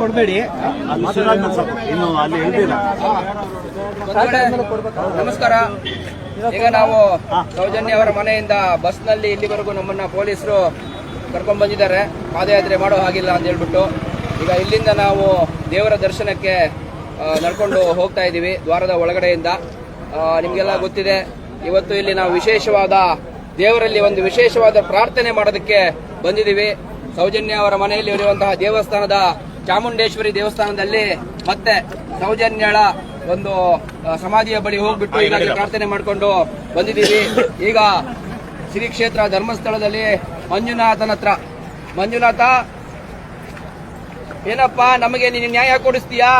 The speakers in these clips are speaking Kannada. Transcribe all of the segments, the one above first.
ಕೊಡಬೇಡಿ. ಇನ್ನು ಅಲ್ಲಿ ಹೇಳ್ತೀರ ನಮಸ್ಕಾರ. ಈಗ ನಾವು ಸೌಜನ್ಯ ಅವರ ಮನೆಯಿಂದ ಬಸ್ನಲ್ಲಿ ಇಲ್ಲಿವರೆಗೂ ನಮ್ಮನ್ನ ಪೊಲೀಸರು ಕರ್ಕೊಂಡ್ ಬಂದಿದ್ದಾರೆ. ಪಾದಯಾತ್ರೆ ಮಾಡೋ ಹಾಗಿಲ್ಲ ಅಂತ ಹೇಳ್ಬಿಟ್ಟು. ಈಗ ಇಲ್ಲಿಂದ ನಾವು ದೇವರ ದರ್ಶನಕ್ಕೆ ನಡ್ಕೊಂಡು ಹೋಗ್ತಾ ಇದ್ದೀವಿ ದ್ವಾರದ ಒಳಗಡೆಯಿಂದ. ನಿಮ್ಗೆಲ್ಲ ಗೊತ್ತಿದೆ. ಇವತ್ತು ಇಲ್ಲಿ ನಾವು ವಿಶೇಷವಾದ ದೇವರಲ್ಲಿ ಒಂದು ವಿಶೇಷವಾದ ಪ್ರಾರ್ಥನೆ ಮಾಡೋದಕ್ಕೆ ಬಂದಿದ್ದೀವಿ. ಸೌಜನ್ಯ ಅವರ ಮನೆಯಲ್ಲಿ ಇರುವಂತಹ ದೇವಸ್ಥಾನದ ಚಾಮುಂಡೇಶ್ವರಿ ದೇವಸ್ಥಾನದಲ್ಲಿ ಮತ್ತೆ ಸೌಜನ್ಯಳ ಒಂದು ಸಮಾಧಿಯ ಬಳಿ ಹೋಗ್ಬಿಟ್ಟು ಈಗ ಪ್ರಾರ್ಥನೆ ಮಾಡಿಕೊಂಡು ಬಂದಿದ್ದೀವಿ. ಈಗ ಶ್ರೀ ಕ್ಷೇತ್ರ ಧರ್ಮಸ್ಥಳದಲ್ಲಿ ಮಂಜುನಾಥನ ಹತ್ರ. ಮಂಜುನಾಥ ಏನಪ್ಪ ನಮಗೆ ನೀನು ನ್ಯಾಯ ಕೊಡಿಸ್ತೀಯಾ?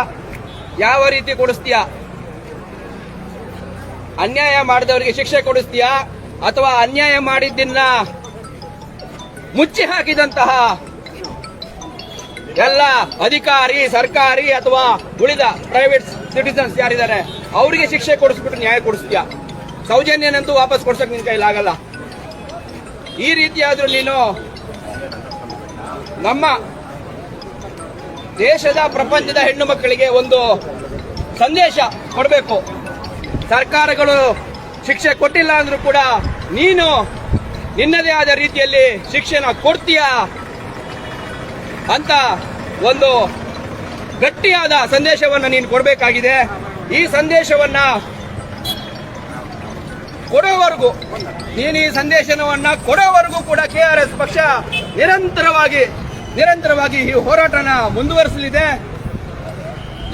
ಯಾವ ರೀತಿ ಕೊಡಿಸ್ತೀಯಾ? ಅನ್ಯಾಯ ಮಾಡಿದವರಿಗೆ ಶಿಕ್ಷೆ ಕೊಡಿಸ್ತೀಯಾ? ಅಥವಾ ಅನ್ಯಾಯ ಮಾಡಿದ್ದನ್ನ ಮುಚ್ಚಿ ಹಾಕಿದಂತಹ ಎಲ್ಲ ಅಧಿಕಾರಿ, ಸರ್ಕಾರಿ ಅಥವಾ ಉಳಿದ ಪ್ರೈವೇಟ್ ಸಿಟಿಸನ್ಸ್ ಯಾರಿದ್ದಾರೆ, ಅವರಿಗೆ ಶಿಕ್ಷೆ ಕೊಡಿಸ್ಬಿಟ್ಟು ನ್ಯಾಯ ಕೊಡಿಸ್ತೀಯಾ? ಸೌಜನ್ಯನಂತೂ ವಾಪಸ್ ಕೊಡ್ಸಕ್ ನಿನ್ ಕೈಲಾಗಲ್ಲ ಈ ರೀತಿಯಾದ್ರೂ ನೀನು ನಮ್ಮ ದೇಶದ ಪ್ರಪಂಚದ ಹೆಣ್ಣು ಮಕ್ಕಳಿಗೆ ಒಂದು ಸಂದೇಶ ಕೊಡಬೇಕು. ಸರ್ಕಾರಗಳು ಶಿಕ್ಷೆ ಕೊಟ್ಟಿಲ್ಲ ಅಂದ್ರೂ ಕೂಡ ನೀನು ನಿನ್ನದೇ ಆದ ರೀತಿಯಲ್ಲಿ ಶಿಕ್ಷಣ ಕೊಡ್ತೀಯ ಅಂತ ಒಂದು ಗಟ್ಟಿಯಾದ ಸಂದೇಶವನ್ನು ನೀನು ಕೊಡಬೇಕಾಗಿದೆ. ಈ ಸಂದೇಶವನ್ನ ಕೊಡೋವರೆಗೂ, ನೀನು ಈ ಸಂದೇಶವನ್ನ ಕೊಡೋವರೆಗೂ ಕೂಡ ಕೆ ಆರ್ ಎಸ್ ಪಕ್ಷ ನಿರಂತರವಾಗಿ ನಿರಂತರವಾಗಿ ಈ ಹೋರಾಟನ ಮುಂದುವರಿಸಲಿದೆ.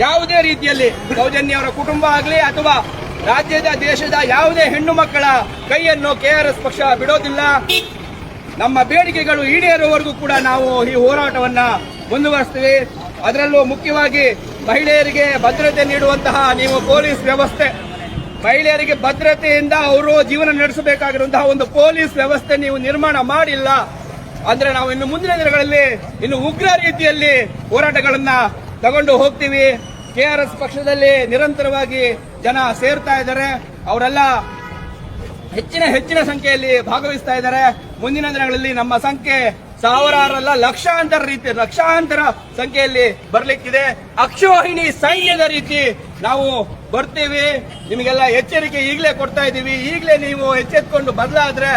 ಯಾವುದೇ ರೀತಿಯಲ್ಲಿ ಸೌಜನ್ಯ ಅವರ ಕುಟುಂಬ ಆಗಲಿ ಅಥವಾ ರಾಜ್ಯದ ದೇಶದ ಯಾವುದೇ ಹೆಣ್ಣು ಮಕ್ಕಳ ಕೈಯನ್ನು ಕೆಆರ್ಎಸ್ ಆರ್ ಎಸ್ ಪಕ್ಷ ಬಿಡೋದಿಲ್ಲ. ನಮ್ಮ ಬೇಡಿಕೆಗಳು ಈಡೇರುವವರೆಗೂ ಕೂಡ ನಾವು ಈ ಹೋರಾಟವನ್ನ ಮುಂದುವರಿಸ್ತೀವಿ. ಅದರಲ್ಲೂ ಮುಖ್ಯವಾಗಿ ಮಹಿಳೆಯರಿಗೆ ಭದ್ರತೆ ನೀಡುವಂತಹ ನೀವು ಪೊಲೀಸ್ ವ್ಯವಸ್ಥೆ. ಮಹಿಳೆಯರಿಗೆ ಭದ್ರತೆಯಿಂದ ಅವರು ಜೀವನ ನಡೆಸಬೇಕಾಗಿರುವಂತಹ ಒಂದು ಪೊಲೀಸ್ ವ್ಯವಸ್ಥೆ ನೀವು ನಿರ್ಮಾಣ ಮಾಡಿಲ್ಲ. ಅಂದ್ರೆ ನಾವು ಇನ್ನು ಮುಂದಿನ ದಿನಗಳಲ್ಲಿ ಇನ್ನು ಉಗ್ರ ರೀತಿಯಲ್ಲಿ ಹೋರಾಟಗಳನ್ನ ತಗೊಂಡು ಹೋಗ್ತೀವಿ. ಕೆಆರ್ಎಸ್ ಆರ್ ಎಸ್ ಪಕ್ಷದಲ್ಲಿ ನಿರಂತರವಾಗಿ ಜನ ಸೇರ್ತಾ ಇದ್ದಾರೆ. ಅವರೆಲ್ಲ ಹೆಚ್ಚಿನ ಹೆಚ್ಚಿನ ಸಂಖ್ಯೆಯಲ್ಲಿ ಭಾಗವಹಿಸ್ತಾ ಇದ್ದಾರೆ. ಮುಂದಿನ ದಿನಗಳಲ್ಲಿ ನಮ್ಮ ಸಂಖ್ಯೆ ಸಾವಿರಾರಲ್ಲ, ಲಕ್ಷಾಂತರ ರೀತಿ, ಲಕ್ಷಾಂತರ ಸಂಖ್ಯೆಯಲ್ಲಿ ಬರ್ಲಿಕ್ಕಿದೆ. ಅಕ್ಷವಾಹಿನಿ ಸೈನ್ಯದ ರೀತಿ ನಾವು ಬರ್ತೀವಿ. ನಿಮಗೆಲ್ಲ ಎಚ್ಚರಿಕೆ ಈಗಲೇ ಕೊಡ್ತಾ ಇದ್ದೀವಿ. ಈಗಲೇ ನೀವು ಎಚ್ಚೆತ್ಕೊಂಡು ಬದಲಾದ್ರೆ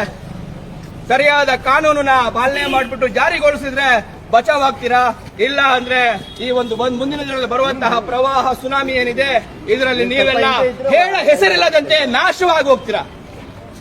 ಸರಿಯಾದ ಕಾನೂನನ್ನ ಪಾಲನೆ ಮಾಡಿಬಿಟ್ಟು ಜಾರಿಗೊಳಿಸಿದ್ರೆ ಬಚಾವ್ ಆಗ್ತೀರಾ ಇಲ್ಲ ಅಂದ್ರೆ ಈ ಒಂದು ಮುಂದಿನ ದಿನಗಳಲ್ಲಿ ಬರುವಂತಹ ಪ್ರವಾಹ ಸುನಾಮಿ ಏನಿದೆ ಇದರಲ್ಲಿ ನೀವೆಲ್ಲ ಹೇಳ ಹೆಸರಿಲ್ಲದಂತೆ ನಾಶವಾಗಿ ಹೋಗ್ತೀರಾ?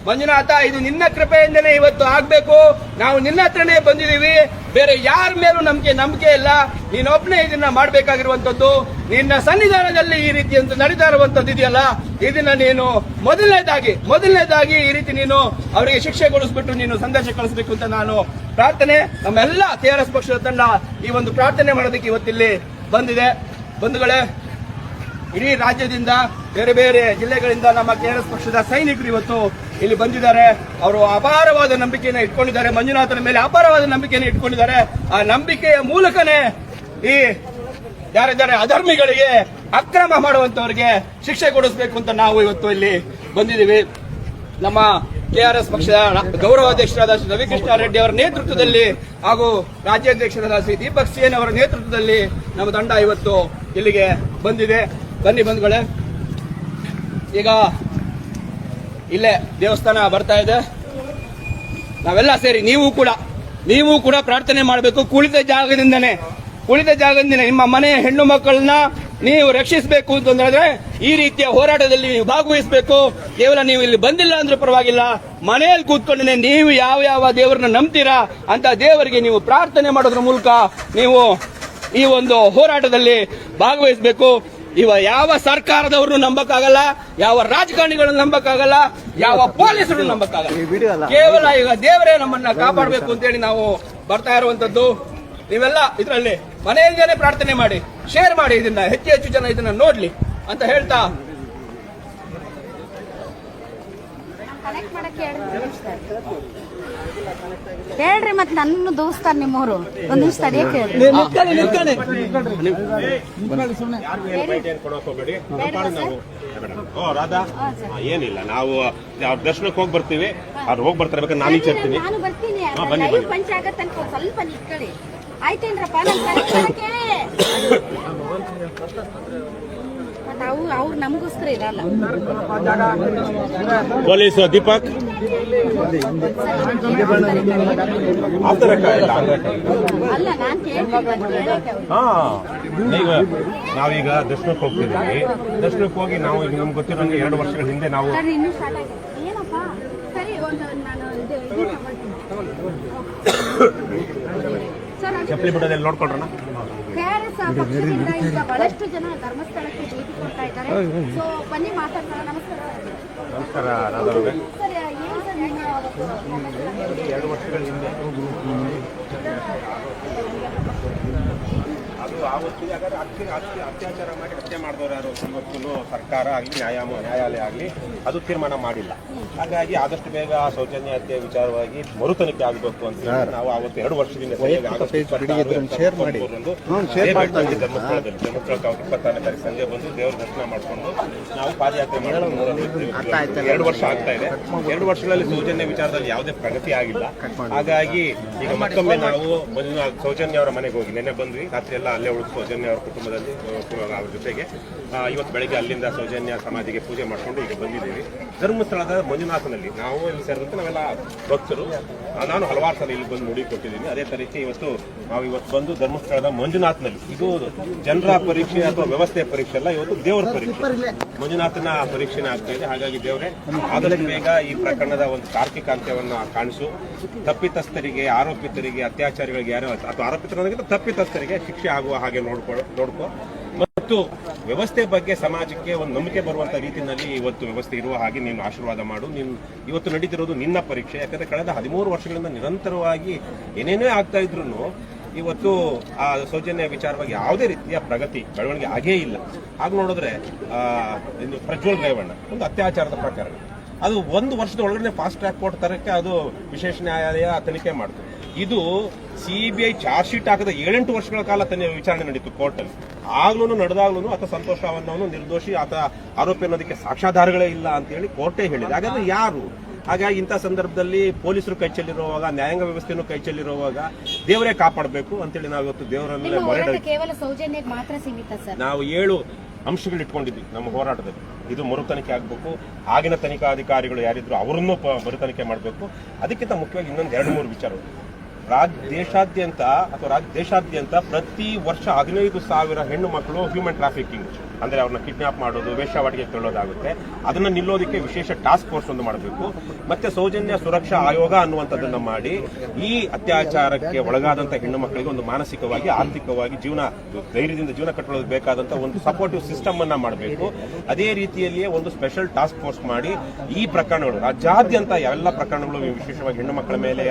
ಮಂಜುನಾಥ, ಇದು ನಿನ್ನ ಕೃಪೆಯಿಂದನೇ ಇವತ್ತು ಆಗ್ಬೇಕು. ನಾವು ನಿನ್ನ ಹತ್ರನೇ ಬಂದಿದ್ದೀವಿ. ಬೇರೆ ಯಾರ ಮೇಲೂ ನಮ್ಗೆ ನಂಬಿಕೆ ಇಲ್ಲ. ನೀನೊಬ್ಬನೇ ಇದನ್ನ ಮಾಡಬೇಕಾಗಿರುವಂತದ್ದು ನಿನ್ನ ಸನ್ನಿಧಾನದಲ್ಲಿ ಈ ರೀತಿ ಅಂತ ನಡೀತಾ ಇರುವಂತದ್ದು ಇದೆಯಲ್ಲ? ಇದನ್ನ ನೀನು ಮೊದಲನೇದಾಗಿ ಮೊದಲನೇದಾಗಿ ಈ ರೀತಿ ನೀನು ಅವರಿಗೆ ಶಿಕ್ಷೆ ಕೊಡಿಸ್ಬಿಟ್ಟು ನೀನು ಸಂದೇಶ ಕಳಿಸ್ಬೇಕು ಅಂತ ನಾನು ಪ್ರಾರ್ಥನೆ, ನಮ್ಮೆಲ್ಲ ಕೆ ಆರ್ ಪಕ್ಷದ ತಂಡ ಈ ಒಂದು ಪ್ರಾರ್ಥನೆ ಮಾಡೋದಕ್ಕೆ ಇವತ್ತಿಲ್ಲಿ ಬಂದಿದೆ. ಬಂಧುಗಳೇ, ಇಡೀ ರಾಜ್ಯದಿಂದ ಬೇರೆ ಬೇರೆ ಜಿಲ್ಲೆಗಳಿಂದ ನಮ್ಮ ಕೆಆರ್ಎಸ್ ಪಕ್ಷದ ಸೈನಿಕರು ಇವತ್ತು ಇಲ್ಲಿ ಬಂದಿದ್ದಾರೆ. ಅವರು ಅಪಾರವಾದ ನಂಬಿಕೆಯನ್ನು ಇಟ್ಕೊಂಡಿದ್ದಾರೆ. ಮಂಜುನಾಥನ ಮೇಲೆ ಅಪಾರವಾದ ನಂಬಿಕೆಯನ್ನು ಇಟ್ಕೊಂಡಿದ್ದಾರೆ. ಆ ನಂಬಿಕೆಯ ಮೂಲಕನೇ ಈ ಯಾರಿದ್ದಾರೆ ಅಧರ್ಮಿಗಳಿಗೆ ಅಕ್ರಮ ಮಾಡುವಂತವರಿಗೆ ಶಿಕ್ಷೆ ಕೊಡಿಸಬೇಕು ಅಂತ ನಾವು ಇವತ್ತು ಇಲ್ಲಿ ಬಂದಿದ್ದೀವಿ. ನಮ್ಮ ಕೆಆರ್ಎಸ್ ಪಕ್ಷದ ಗೌರವಾಧ್ಯಕ್ಷರಾದ ಶ್ರೀ ರವಿಕೃಷ್ಣ ರೆಡ್ಡಿ ಅವರ ನೇತೃತ್ವದಲ್ಲಿ ಹಾಗೂ ರಾಜ್ಯಾಧ್ಯಕ್ಷರಾದ ಶ್ರೀ ದೀಪಕ್ ಸೇನ್ ಅವರ ನೇತೃತ್ವದಲ್ಲಿ ನಮ್ಮ ತಂಡ ಇವತ್ತು ಇಲ್ಲಿಗೆ ಬಂದಿದೆ. ಬನ್ನಿ ಬಂಧುಗಳೇ. ಈಗ ಇಲ್ಲೇ ದೇವಸ್ಥಾನ ಬರ್ತಾ ಇದೆ. ನಾವೆಲ್ಲ ಸೇರಿ ನೀವು ಕೂಡ ನೀವು ಕೂಡ ಪ್ರಾರ್ಥನೆ ಮಾಡಬೇಕು. ಕುಳಿತ ಜಾಗದಿಂದನೇ ಕುಳಿತ ಜಾಗದಿಂದನೇ ನಿಮ್ಮ ಮನೆಯ ಹೆಣ್ಣು ಮಕ್ಕಳನ್ನ ನೀವು ರಕ್ಷಿಸಬೇಕು ಅಂತಂದ್ರೆ ಈ ರೀತಿಯ ಹೋರಾಟದಲ್ಲಿ ನೀವು ಭಾಗವಹಿಸಬೇಕು. ಕೇವಲ ನೀವು ಇಲ್ಲಿ ಬಂದಿಲ್ಲ ಅಂದ್ರೆ ಪರವಾಗಿಲ್ಲ, ಮನೆಯಲ್ಲಿ ಕೂತ್ಕೊಂಡೇ ನೀವು ಯಾವ ಯಾವ ದೇವರನ್ನ ನಂಬ್ತೀರಾ ಅಂತ ದೇವರಿಗೆ ನೀವು ಪ್ರಾರ್ಥನೆ ಮಾಡೋದ್ರ ಮೂಲಕ ನೀವು ಈ ಒಂದು ಹೋರಾಟದಲ್ಲಿ ಭಾಗವಹಿಸಬೇಕು. ಇವ ಯಾವ ಸರ್ಕಾರದವರು ನಂಬಕ್ಕಾಗಲ್ಲ ಯಾವ ರಾಜಕಾರಣಿಗಳನ್ನು ನಂಬಕ್ಕಾಗಲ್ಲ ಯಾವ ಪೊಲೀಸರು ನಂಬಕ್ಕಾಗಲ್ಲ. ಕೇವಲ ಈಗ ದೇವರೇ ನಮ್ಮನ್ನ ಕಾಪಾಡಬೇಕು ಅಂತೇಳಿ ನಾವು ಬರ್ತಾ ಇರುವಂತದ್ದು. ನೀವೆಲ್ಲ ಇದರಲ್ಲಿ ಮನೆಯಿಂದಲೇ ಪ್ರಾರ್ಥನೆ ಮಾಡಿ ಶೇರ್ ಮಾಡಿ ಇದನ್ನ ಹೆಚ್ಚು ಹೆಚ್ಚು ಜನ ಇದನ್ನ ನೋಡ್ಲಿ ಅಂತ ಹೇಳ್ತಾ ಹೇಳ್ರಿ ಮತ್ತೆ ನನ್ನ ದೋಸ್ತಾರ ನಿಮ್ಮವರು. ಒಂದ್ ನಿಮಿಷ ತಡಿಯಕ್ಕೆ ಹೇಳ್ರಿ? ರಾಧಾ. ಆ, ಏನಿಲ್ಲ ನಾವು ಅವ್ರ ದರ್ಶನಕ್ಕೆ ಹೋಗಿ ಬರ್ತೀವಿ ಅವ್ರು ಹೋಗಿ ಬರ್ತಾರೆ ಬೇಕಾದ್ರೆ ನಾನು ನಾನು ಬರ್ತೀನಿ. ಹಾ, ಬನ್ನಿ, ಲೈವ್ ಬನ್ನಿ. ಪಂಚ ಆಗತ್ತೆ ಅನ್ಕೋ ಸ್ವಲ್ಪ ನಿಂತ್ಕೊಳ್ಳಿ ಆಯ್ತೇನ್ರಪ್ಪ ನನ್ ಮತ್ತೆ ಅವ್ರು ನಮಗೋಸ್ಕರ ಇರಲ್ಲ. ಪೊಲೀಸ್ ದೀಪಕ್. ಆತರ ಇಲ್ಲ ಅಲ್ಲ ನಾನು. ಹಾ ಈಗ ನಾವೀಗ ದರ್ಶನಕ್ಕೆ ಹೋಗ್ತಿದ್ದೀವಿ. ದರ್ಶನಕ್ಕೆ ಹೋಗಿ ನಾವು ಈಗ ನಮ್ಗೆ ಗೊತ್ತಿರೋಂಗೆ ಎರಡು ವರ್ಷಗಳ ಹಿಂದೆ ನಾವು ಸರ್ ಇನ್ನೂ ಸ್ಟಾರ್ಟ್ ಆಗಿದೆ ಏನಪ್ಪ? ಸರಿ ಒಂದು ನಾನು ಇದು ಇದು ತಗೊಳ್ತೀನಿ. ಸರ್ ಅದು ಚಪ್ಪಲಿ ಬಿಡೋದೆಲ್ಲ ನೋಡ್ಕೊಳ್ರಣ? KRS ಪಕ್ಷದಿಂದ ಈಗ ಬಹಳಷ್ಟು ಜನ ಧರ್ಮಸ್ಥಳಕ್ಕೆ ಭೇಟಿ ಕೊಡ್ತಾ ಇದ್ದಾರೆ. ಸೊ ಬನ್ನಿ ಮಾತಾಡ್ತಾರೆ ನಮಸ್ಕಾರ. ನಮಸ್ಕಾರ ಎರಡು ವರ್ಷಗಳ ಹಿಂದೆ. ಆವತ್ತು ಯಾಕಂದ್ರೆ ಅತ್ಯ ಅತ್ಯ ಅತ್ಯಾಚಾರ ಮಾಡಿ ಹತ್ಯೆ ಮಾಡಿದವರು ಯಾರು? ಇವತ್ತು ಸರ್ಕಾರ ಆಗಲಿ ನ್ಯಾಯಾಮ ನ್ಯಾಯಾಲಯ ಆಗಲಿ ಅದು ತೀರ್ಮಾನ ಮಾಡಿಲ್ಲ. ಹಾಗಾಗಿ ಆದಷ್ಟು ಬೇಗ ಆ ಸೌಜನ್ಯ ಹತ್ಯೆ ವಿಚಾರವಾಗಿ ಮರುತನಕ್ಕೆ ಆಗಬೇಕು ಅಂತ ನಾವು ಆವತ್ತು ಎರಡು ವರ್ಷದಿಂದ ಧರ್ಮಸ್ಥಳದಲ್ಲಿ ಧರ್ಮಸ್ಥಳಕ್ಕೆ ಇಪ್ಪತ್ತಾರನೇ ತಾರೀಕು ಸಂಜೆ ಬಂದು ದೇವರ ದರ್ಶನ ಮಾಡಿಕೊಂಡು ನಾವು ಪಾದಯಾತ್ರೆ ಮಾಡಿ ಎರಡು ವರ್ಷ ಆಗ್ತಾ ಇದೆ. ಎರಡು ವರ್ಷಗಳಲ್ಲಿ ಸೌಜನ್ಯ ವಿಚಾರದಲ್ಲಿ ಯಾವುದೇ ಪ್ರಗತಿ ಆಗಿಲ್ಲ. ಹಾಗಾಗಿ ಈಗ ಮತ್ತೊಮ್ಮೆ ನಾವು ಸೌಜನ್ಯ ಅವರ ಮನೆಗೆ ಹೋಗಿ. ನೆನ್ನೆ ಬಂದ್ವಿ. ರಾತ್ರಿ ಎಲ್ಲ ಅಲ್ಲೇ ಉಳಿದು ಸೌಜನ್ಯ ಅವರ ಕುಟುಂಬದಲ್ಲಿ ಅವ್ರ ಜೊತೆಗೆ. ಇವತ್ತು ಬೆಳಗ್ಗೆ ಅಲ್ಲಿಂದ ಸೌಜನ್ಯ ಸಮಾಧಿಗೆ ಪೂಜೆ ಮಾಡಿಕೊಂಡು ಈಗ ಬಂದಿದ್ದೀವಿ. ಧರ್ಮಸ್ಥಳದ ಮಂಜುನಾಥನಲ್ಲಿ ನಾವು ಇಲ್ಲಿ ಸೇರಿದಂತೆ ನಾವೆಲ್ಲ ಭಕ್ತರು. ನಾನು ಹಲವಾರು ಸಲ ಇಲ್ಲಿ ಬಂದು ನೋಡಿ ಕೊಟ್ಟಿದ್ದೀನಿ. ಅದೇ ತರೀತಿ ಇವತ್ತು ನಾವು ಇವತ್ತು ಬಂದು ಧರ್ಮಸ್ಥಳದ ಮಂಜುನಾಥನಲ್ಲಿ, ಇದು ಜನರ ಪರೀಕ್ಷೆ ಅಥವಾ ವ್ಯವಸ್ಥೆ ಪರೀಕ್ಷೆ ಅಲ್ಲ, ಇವತ್ತು ದೇವರ ಪರೀಕ್ಷೆ. ಮಂಜುನಾಥನ ಪರೀಕ್ಷೆನೇ ಆಗ್ತಾ ಇದೆ ಹಾಗಾಗಿ ದೇವರೇ, ಆದಷ್ಟು ಬೇಗ ಈ ಪ್ರಕರಣದ ಒಂದು ತಾರ್ಕಿಕ ಅಂತ್ಯವನ್ನು ಕಾಣಿಸು. ತಪ್ಪಿತಸ್ಥರಿಗೆ, ಆರೋಪಿತರಿಗೆ, ಅತ್ಯಾಚಾರಿಗಳಿಗೆ ಯಾರು ಅಥವಾ ಆರೋಪಿತರಿಗಿಂತ ತಪ್ಪಿತಸ್ಥರಿಗೆ ಶಿಕ್ಷೆ ಆಗುವ ಹಾಗೆ ನೋಡ್ಕೊ ನೋಡ್ಕೊ. ಮತ್ತು ವ್ಯವಸ್ಥೆ ಬಗ್ಗೆ ಸಮಾಜಕ್ಕೆ ಒಂದು ನಂಬಿಕೆ ಬರುವಂತ ರೀತಿಯಲ್ಲಿ ಇವತ್ತು ವ್ಯವಸ್ಥೆ ಇರುವ ಹಾಗೆ ನೀನು ಆಶೀರ್ವಾದ ಮಾಡು. ನೀನು ಇವತ್ತು ನಡೀತಿರೋದು ನಿನ್ನ ಪರೀಕ್ಷೆ. ಯಾಕಂದ್ರೆ ಕಳೆದ ಹದಿಮೂರು ವರ್ಷಗಳಿಂದ ನಿರಂತರವಾಗಿ ಏನೇನೇ ಆಗ್ತಾ ಇದ್ರು ಇವತ್ತು ಆ ಸೌಜನ್ಯ ವಿಚಾರವಾಗಿ ಯಾವುದೇ ರೀತಿಯ ಪ್ರಗತಿ, ಬೆಳವಣಿಗೆ ಆಗೇ ಇಲ್ಲ. ಹಾಗೆ ನೋಡಿದ್ರೆ ಇನ್ನು ಪ್ರಜ್ವಲ್ ರೇವಣ್ಣ, ಒಂದು ಅತ್ಯಾಚಾರದ ಪ್ರಕರಣ. ಅದು ಒಂದು ವರ್ಷದ ಒಳಗಡೆ ಫಾಸ್ಟ್ ಟ್ರ್ಯಾಕ್ ಕೋರ್ಟ್ ತರಕ್ಕೆ ಅದು ವಿಶೇಷ ನ್ಯಾಯಾಲಯ ತನಿಖೆ ಮಾಡಿತು ಇದು ಸಿಬಿಐ ಚಾರ್ಜ್ ಶೀಟ್ ಹಾಕದ ಏಳೆಂಟು ವರ್ಷಗಳ ಕಾಲ ತನ್ನ ವಿಚಾರಣೆ ನಡೀತು ಕೋರ್ಟಲ್ಲಿ. ಆಗ್ಲೂ ನಡೆದಾಗ್ಲೂ ಆತ ಸಂತೋಷ ಅವನವನು ನಿರ್ದೋಷಿ ಆತ ಆರೋಪಿ ಅನ್ನೋದಕ್ಕೆ ಸಾಕ್ಷ್ಯಾಧಾರಗಳೇ ಇಲ್ಲ ಅಂತ ಹೇಳಿ ಕೋರ್ಟೇ ಹೇಳಿದೆ. ಹಾಗಾದ್ರೆ ಯಾರು? ಹಾಗಾಗಿ ಇಂಥ ಸಂದರ್ಭದಲ್ಲಿ ಪೊಲೀಸರು ಕೈ ಚೆಲ್ಲಿರುವಾಗ ನ್ಯಾಯಾಂಗ ವ್ಯವಸ್ಥೆಯನ್ನು ಕೈ ಚೆಲ್ಲಿರುವಾಗ ದೇವರೇ ಕಾಪಾಡಬೇಕು ಅಂತೇಳಿ ನಾವು ಇವತ್ತು ದೇವರ ಮೇಲೆ ನಿಮ್ಮ ಮೊರೆ ಕೇವಲ ಸೌಜನ್ಯಕ್ಕೆ ಮಾತ್ರ ಸೀಮಿತ ಸರ್. ನಾವು ಏಳು ಅಂಶಗಳು ಇಟ್ಕೊಂಡಿದ್ವಿ ನಮ್ಮ ಹೋರಾಟದಲ್ಲಿ. ಇದು ಮರು ತನಿಖೆ ಆಗಬೇಕು. ಆಗಿನ ತನಿಖಾಧಿಕಾರಿಗಳು ಯಾರಿದ್ರು ಅವರನ್ನು ಪ- ಮರು ತನಿಖೆ ಮಾಡಬೇಕು. ಅದಕ್ಕಿಂತ ಮುಖ್ಯವಾಗಿ ಇನ್ನೊಂದು ಎರಡು ಮೂರು ವಿಚಾರಗಳು. ರಾಜ್ ದೇಶಾದ್ಯಂತ ಅಥವಾ ರಾಜ್ಯ ದೇಶಾದ್ಯಂತ ಪ್ರತಿ ವರ್ಷ ಹದಿನೈದು ಸಾವಿರ ಹೆಣ್ಣು ಮಕ್ಕಳು ಹ್ಯೂಮನ್ ಟ್ರಾಫಿಕಿಂಗ್ ಅಂದ್ರೆ ಅವ್ರನ್ನ ಕಿಡ್ನಾಪ್ ಮಾಡೋದು ವೇಶ್ಯಾವಾಟಿಗೆ ಕೊಳ್ಳೋದಾಗುತ್ತೆ ಅದನ್ನ ನಿಲ್ಲೋದಕ್ಕೆ ವಿಶೇಷ ಟಾಸ್ಕ್ ಫೋರ್ಸ್ ಒಂದು ಮಾಡಬೇಕು. ಮತ್ತೆ ಸೌಜನ್ಯ ಸುರಕ್ಷಾ ಆಯೋಗ ಅನ್ನುವಂಥದ್ದನ್ನ ಮಾಡಿ ಈ ಅತ್ಯಾಚಾರಕ್ಕೆ ಒಳಗಾದಂತ ಹೆಣ್ಣು ಮಕ್ಕಳಿಗೆ ಒಂದು ಮಾನಸಿಕವಾಗಿ, ಆರ್ಥಿಕವಾಗಿ ಜೀವನ, ಧೈರ್ಯದಿಂದ ಜೀವನ ಕಟ್ಟೋದಕ್ಕೆ ಬೇಕಾದಂತ ಒಂದು ಸಪೋರ್ಟಿವ್ ಸಿಸ್ಟಮ್ ಅನ್ನ ಮಾಡಬೇಕು. ಅದೇ ರೀತಿಯಲ್ಲಿಯೇ ಒಂದು ಸ್ಪೆಷಲ್ ಟಾಸ್ಕ್ ಫೋರ್ಸ್ ಮಾಡಿ ಈ ಪ್ರಕರಣಗಳು, ರಾಜ್ಯಾದ್ಯಂತ ಎಲ್ಲ ಪ್ರಕರಣಗಳು ವಿಶೇಷವಾಗಿ ಹೆಣ್ಣು ಮಕ್ಕಳ ಮೇಲೆ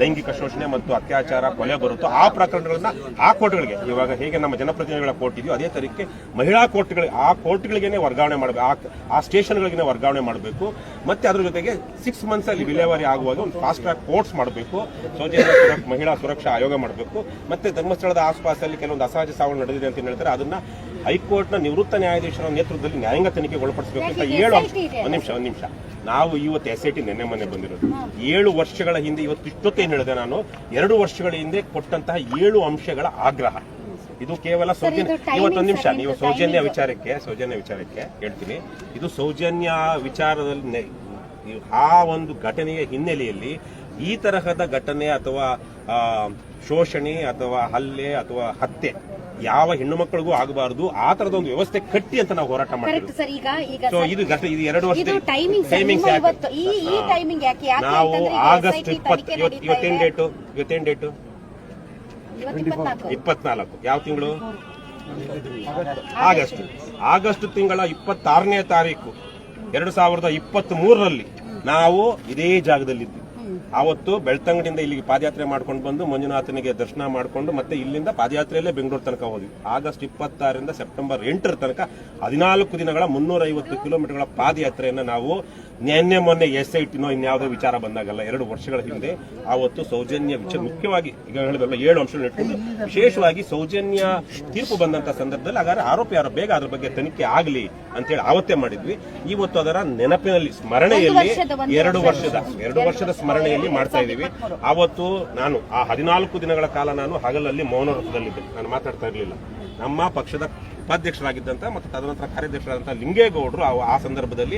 ಲೈಂಗಿಕ ಶೋಷಣೆ ಮತ್ತು ಅತ್ಯಾಚಾರ ಕೊಲೆ ಬರುತ್ತೋ ಆ ಪ್ರಕರಣಗಳನ್ನ ಆ ಕೋರ್ಟ್ಗಳಿಗೆ ಇವಾಗ ಹೇಗೆ ನಮ್ಮ ಜನಪ್ರತಿನಿಧಿಗಳ ಕೋರ್ಟ್ ಇದೆಯೋ ಅದೇ ತರಕ್ಕೆ ಮಹಿಳಾ ಕೋರ್ಟ್ಗಳಿಗೆ ಆ ಕೋರ್ಟ್ಗಳಿಗೆ ವರ್ಗಾವಣೆ ಮಾಡಬೇಕು ಆ ಸ್ಟೇಷನ್ಗಳಿಗೆ ವರ್ಗಾವಣೆ ಮಾಡಬೇಕು. ಮತ್ತೆ ಅದ್ರ ಜೊತೆಗೆ ಸಿಕ್ಸ್ ಮಂತ್ಸ್ ಅಲ್ಲಿ ವಿಲೇವಾರಿ ಆಗುವಾಗ ಒಂದು ಫಾಸ್ಟ್ ಟ್ರ್ಯಾಕ್ ಕೋರ್ಟ್ಸ್ ಮಾಡಬೇಕು. ಸೌಜನ್ಯ ಮಹಿಳಾ ಸುರಕ್ಷಾ ಆಯೋಗ ಮಾಡಬೇಕು. ಮತ್ತೆ ಧರ್ಮಸ್ಥಳದ ಆಸ್ಪಾಸಲ್ಲಿ ಕೆಲವೊಂದು ಅಸಹಜ ಸಾವು ನಡೆದಿದೆ ಅಂತ ಹೇಳ್ತಾರೆ. ಅದನ್ನ ಹೈಕೋರ್ಟ್ನ ನಿವೃತ್ತ ನ್ಯಾಯಾಧೀಶರ ನೇತೃತ್ವದಲ್ಲಿ ನ್ಯಾಯಾಂಗ ತನಿಖೆಗೆ ಒಳಪಡಿಸಬೇಕು ಅಂತ ಏಳು ಒಂದ್ ನಿಮಿಷ ಒಂದ್ ನಿಮಿಷ. ನಾವು ಇವತ್ತು ಎಸ್ ಐ ಟಿ ನಿನ್ನೆ ಮೊನ್ನೆ ಬಂದಿರೋದು. ಏಳು ವರ್ಷಗಳ ಹಿಂದೆ ಇವತ್ತು ಇಷ್ಟೊತ್ತೇನು ಹೇಳಿದೆ ನಾನು. ಎರಡು ವರ್ಷಗಳ ಹಿಂದೆ ಕೊಟ್ಟಂತಹ ಏಳು ಅಂಶಗಳ ಆಗ್ರಹ. ಇದು ಕೇವಲ ಸೌಜನ್ಯ ಇವತ್ತೊಂದು ನಿಮಿಷ ನೀವು ಸೌಜನ್ಯ ವಿಚಾರಕ್ಕೆ ಸೌಜನ್ಯ ವಿಚಾರಕ್ಕೆ ಹೇಳ್ತೀನಿ. ಇದು ಸೌಜನ್ಯ ವಿಚಾರದಲ್ಲಿ ಆ ಒಂದು ಘಟನೆಯ ಹಿನ್ನೆಲೆಯಲ್ಲಿ ಈ ತರಹದ ಘಟನೆ ಅಥವಾ ಶೋಷಣೆ ಅಥವಾ ಹಲ್ಲೆ ಅಥವಾ ಹತ್ಯೆ ಯಾವ ಹೆಣ್ಣು ಮಕ್ಕಳಿಗೂ ಆಗಬಾರದು ಆ ತರದ ಒಂದು ವ್ಯವಸ್ಥೆ ಕಟ್ಟಿ ಅಂತ ನಾವು ಹೋರಾಟ ಮಾಡ್ತೀವಿ ಎರಡು ವರ್ಷ ಟೈಮಿಂಗ್ ನಾವು ಆಗಸ್ಟ್ ಇಪ್ಪತ್ತು ಇವತ್ತೇನ್ ಡೇಟು ಇವತ್ತೇನ್ ಡೇಟು ಇಪ್ಪತ್ನಾಲ್ಕು. ಯಾವ ತಿಂಗಳು? ಆಗಸ್ಟ್. ಆಗಸ್ಟ್ ತಿಂಗಳ ಇಪ್ಪತ್ತಾರನೇ ತಾರೀಕು. ಎರಡು ಸಾವಿರದ ಇಪ್ಪತ್ತ್ ಮೂರರಲ್ಲಿ ನಾವು ಇದೇ ಜಾಗದಲ್ಲಿದ್ವಿ ಆವತ್ತು ಬೆಳ್ತಂಗಡಿಯಿಂದ ಇಲ್ಲಿಗೆ ಪಾದಯಾತ್ರೆ ಮಾಡ್ಕೊಂಡು ಬಂದು ಮಂಜುನಾಥನಿಗೆ ದರ್ಶನ ಮಾಡಿಕೊಂಡು ಮತ್ತೆ ಇಲ್ಲಿಂದ ಪಾದಯಾತ್ರೆಯಲ್ಲೇ ಬೆಂಗಳೂರು ತನಕ ಹೋದ್ವಿ. ಆಗಸ್ಟ್ ಇಪ್ಪತ್ತಾರರಿಂದ ಸೆಪ್ಟೆಂಬರ್ ಎಂಟರ ತನಕ ಹದಿನಾಲ್ಕು ದಿನಗಳ ಮುನ್ನೂರ ಐವತ್ತು ಕಿಲೋಮೀಟರ್ಗಳ ಪಾದಯಾತ್ರೆಯನ್ನು ನಾವು ನಿನ್ನೆ ಮೊನ್ನೆ ಎಸ್ ಐ ಟಿನೋ ಇನ್ಯಾವುದೋ ವಿಚಾರ ಬಂದಾಗಲ್ಲ ಎರಡು ವರ್ಷಗಳ ಹಿಂದೆ ಆವತ್ತು ಸೌಜನ್ಯ ವಿಚಾರ ಮುಖ್ಯವಾಗಿ ಈಗ ಹೇಳಿದಲ್ಲ ಏಳು ಅಂಶಗಳು ಇಟ್ಕೊಂಡು ವಿಶೇಷವಾಗಿ ಸೌಜನ್ಯ ತೀರ್ಪು ಬಂದಂತ ಸಂದರ್ಭದಲ್ಲಿ ಹಾಗಾದ್ರೆ ಆರೋಪಿ ಯಾರು ಬೇಗ ಅದ್ರ ಬಗ್ಗೆ ತನಿಖೆ ಆಗಲಿ ಅಂತೇಳಿ ಆವತ್ತೇ ಮಾಡಿದ್ವಿ. ಇವತ್ತು ಅದರ ನೆನಪಿನಲ್ಲಿ ಸ್ಮರಣೆಯಲ್ಲಿ ಎರಡು ವರ್ಷದ ಎರಡು ವರ್ಷದ ಸ್ಮರಣೆಯಲ್ಲಿ ಮಾಡ್ತಾ ಇದ್ದೀವಿ. ಆವತ್ತು ನಾನು ಆ ಹದಿನಾಲ್ಕು ದಿನಗಳ ಕಾಲ ನಾನು ಹಗಲಲ್ಲಿ ಮೌನ ಇದ್ದೆ ನಾನು ಮಾತಾಡ್ತಾ ಇರಲಿಲ್ಲ. ನಮ್ಮ ಪಕ್ಷದ ಉಪಾಧ್ಯಕ್ಷರಾಗಿದ್ದಂಥ ಮತ್ತು ತದನಂತರ ಕಾರ್ಯಾಧ್ಯಕ್ಷರಾದಂಥ ಲಿಂಗೇಗೌಡರು ಆ- ಆ ಸಂದರ್ಭದಲ್ಲಿ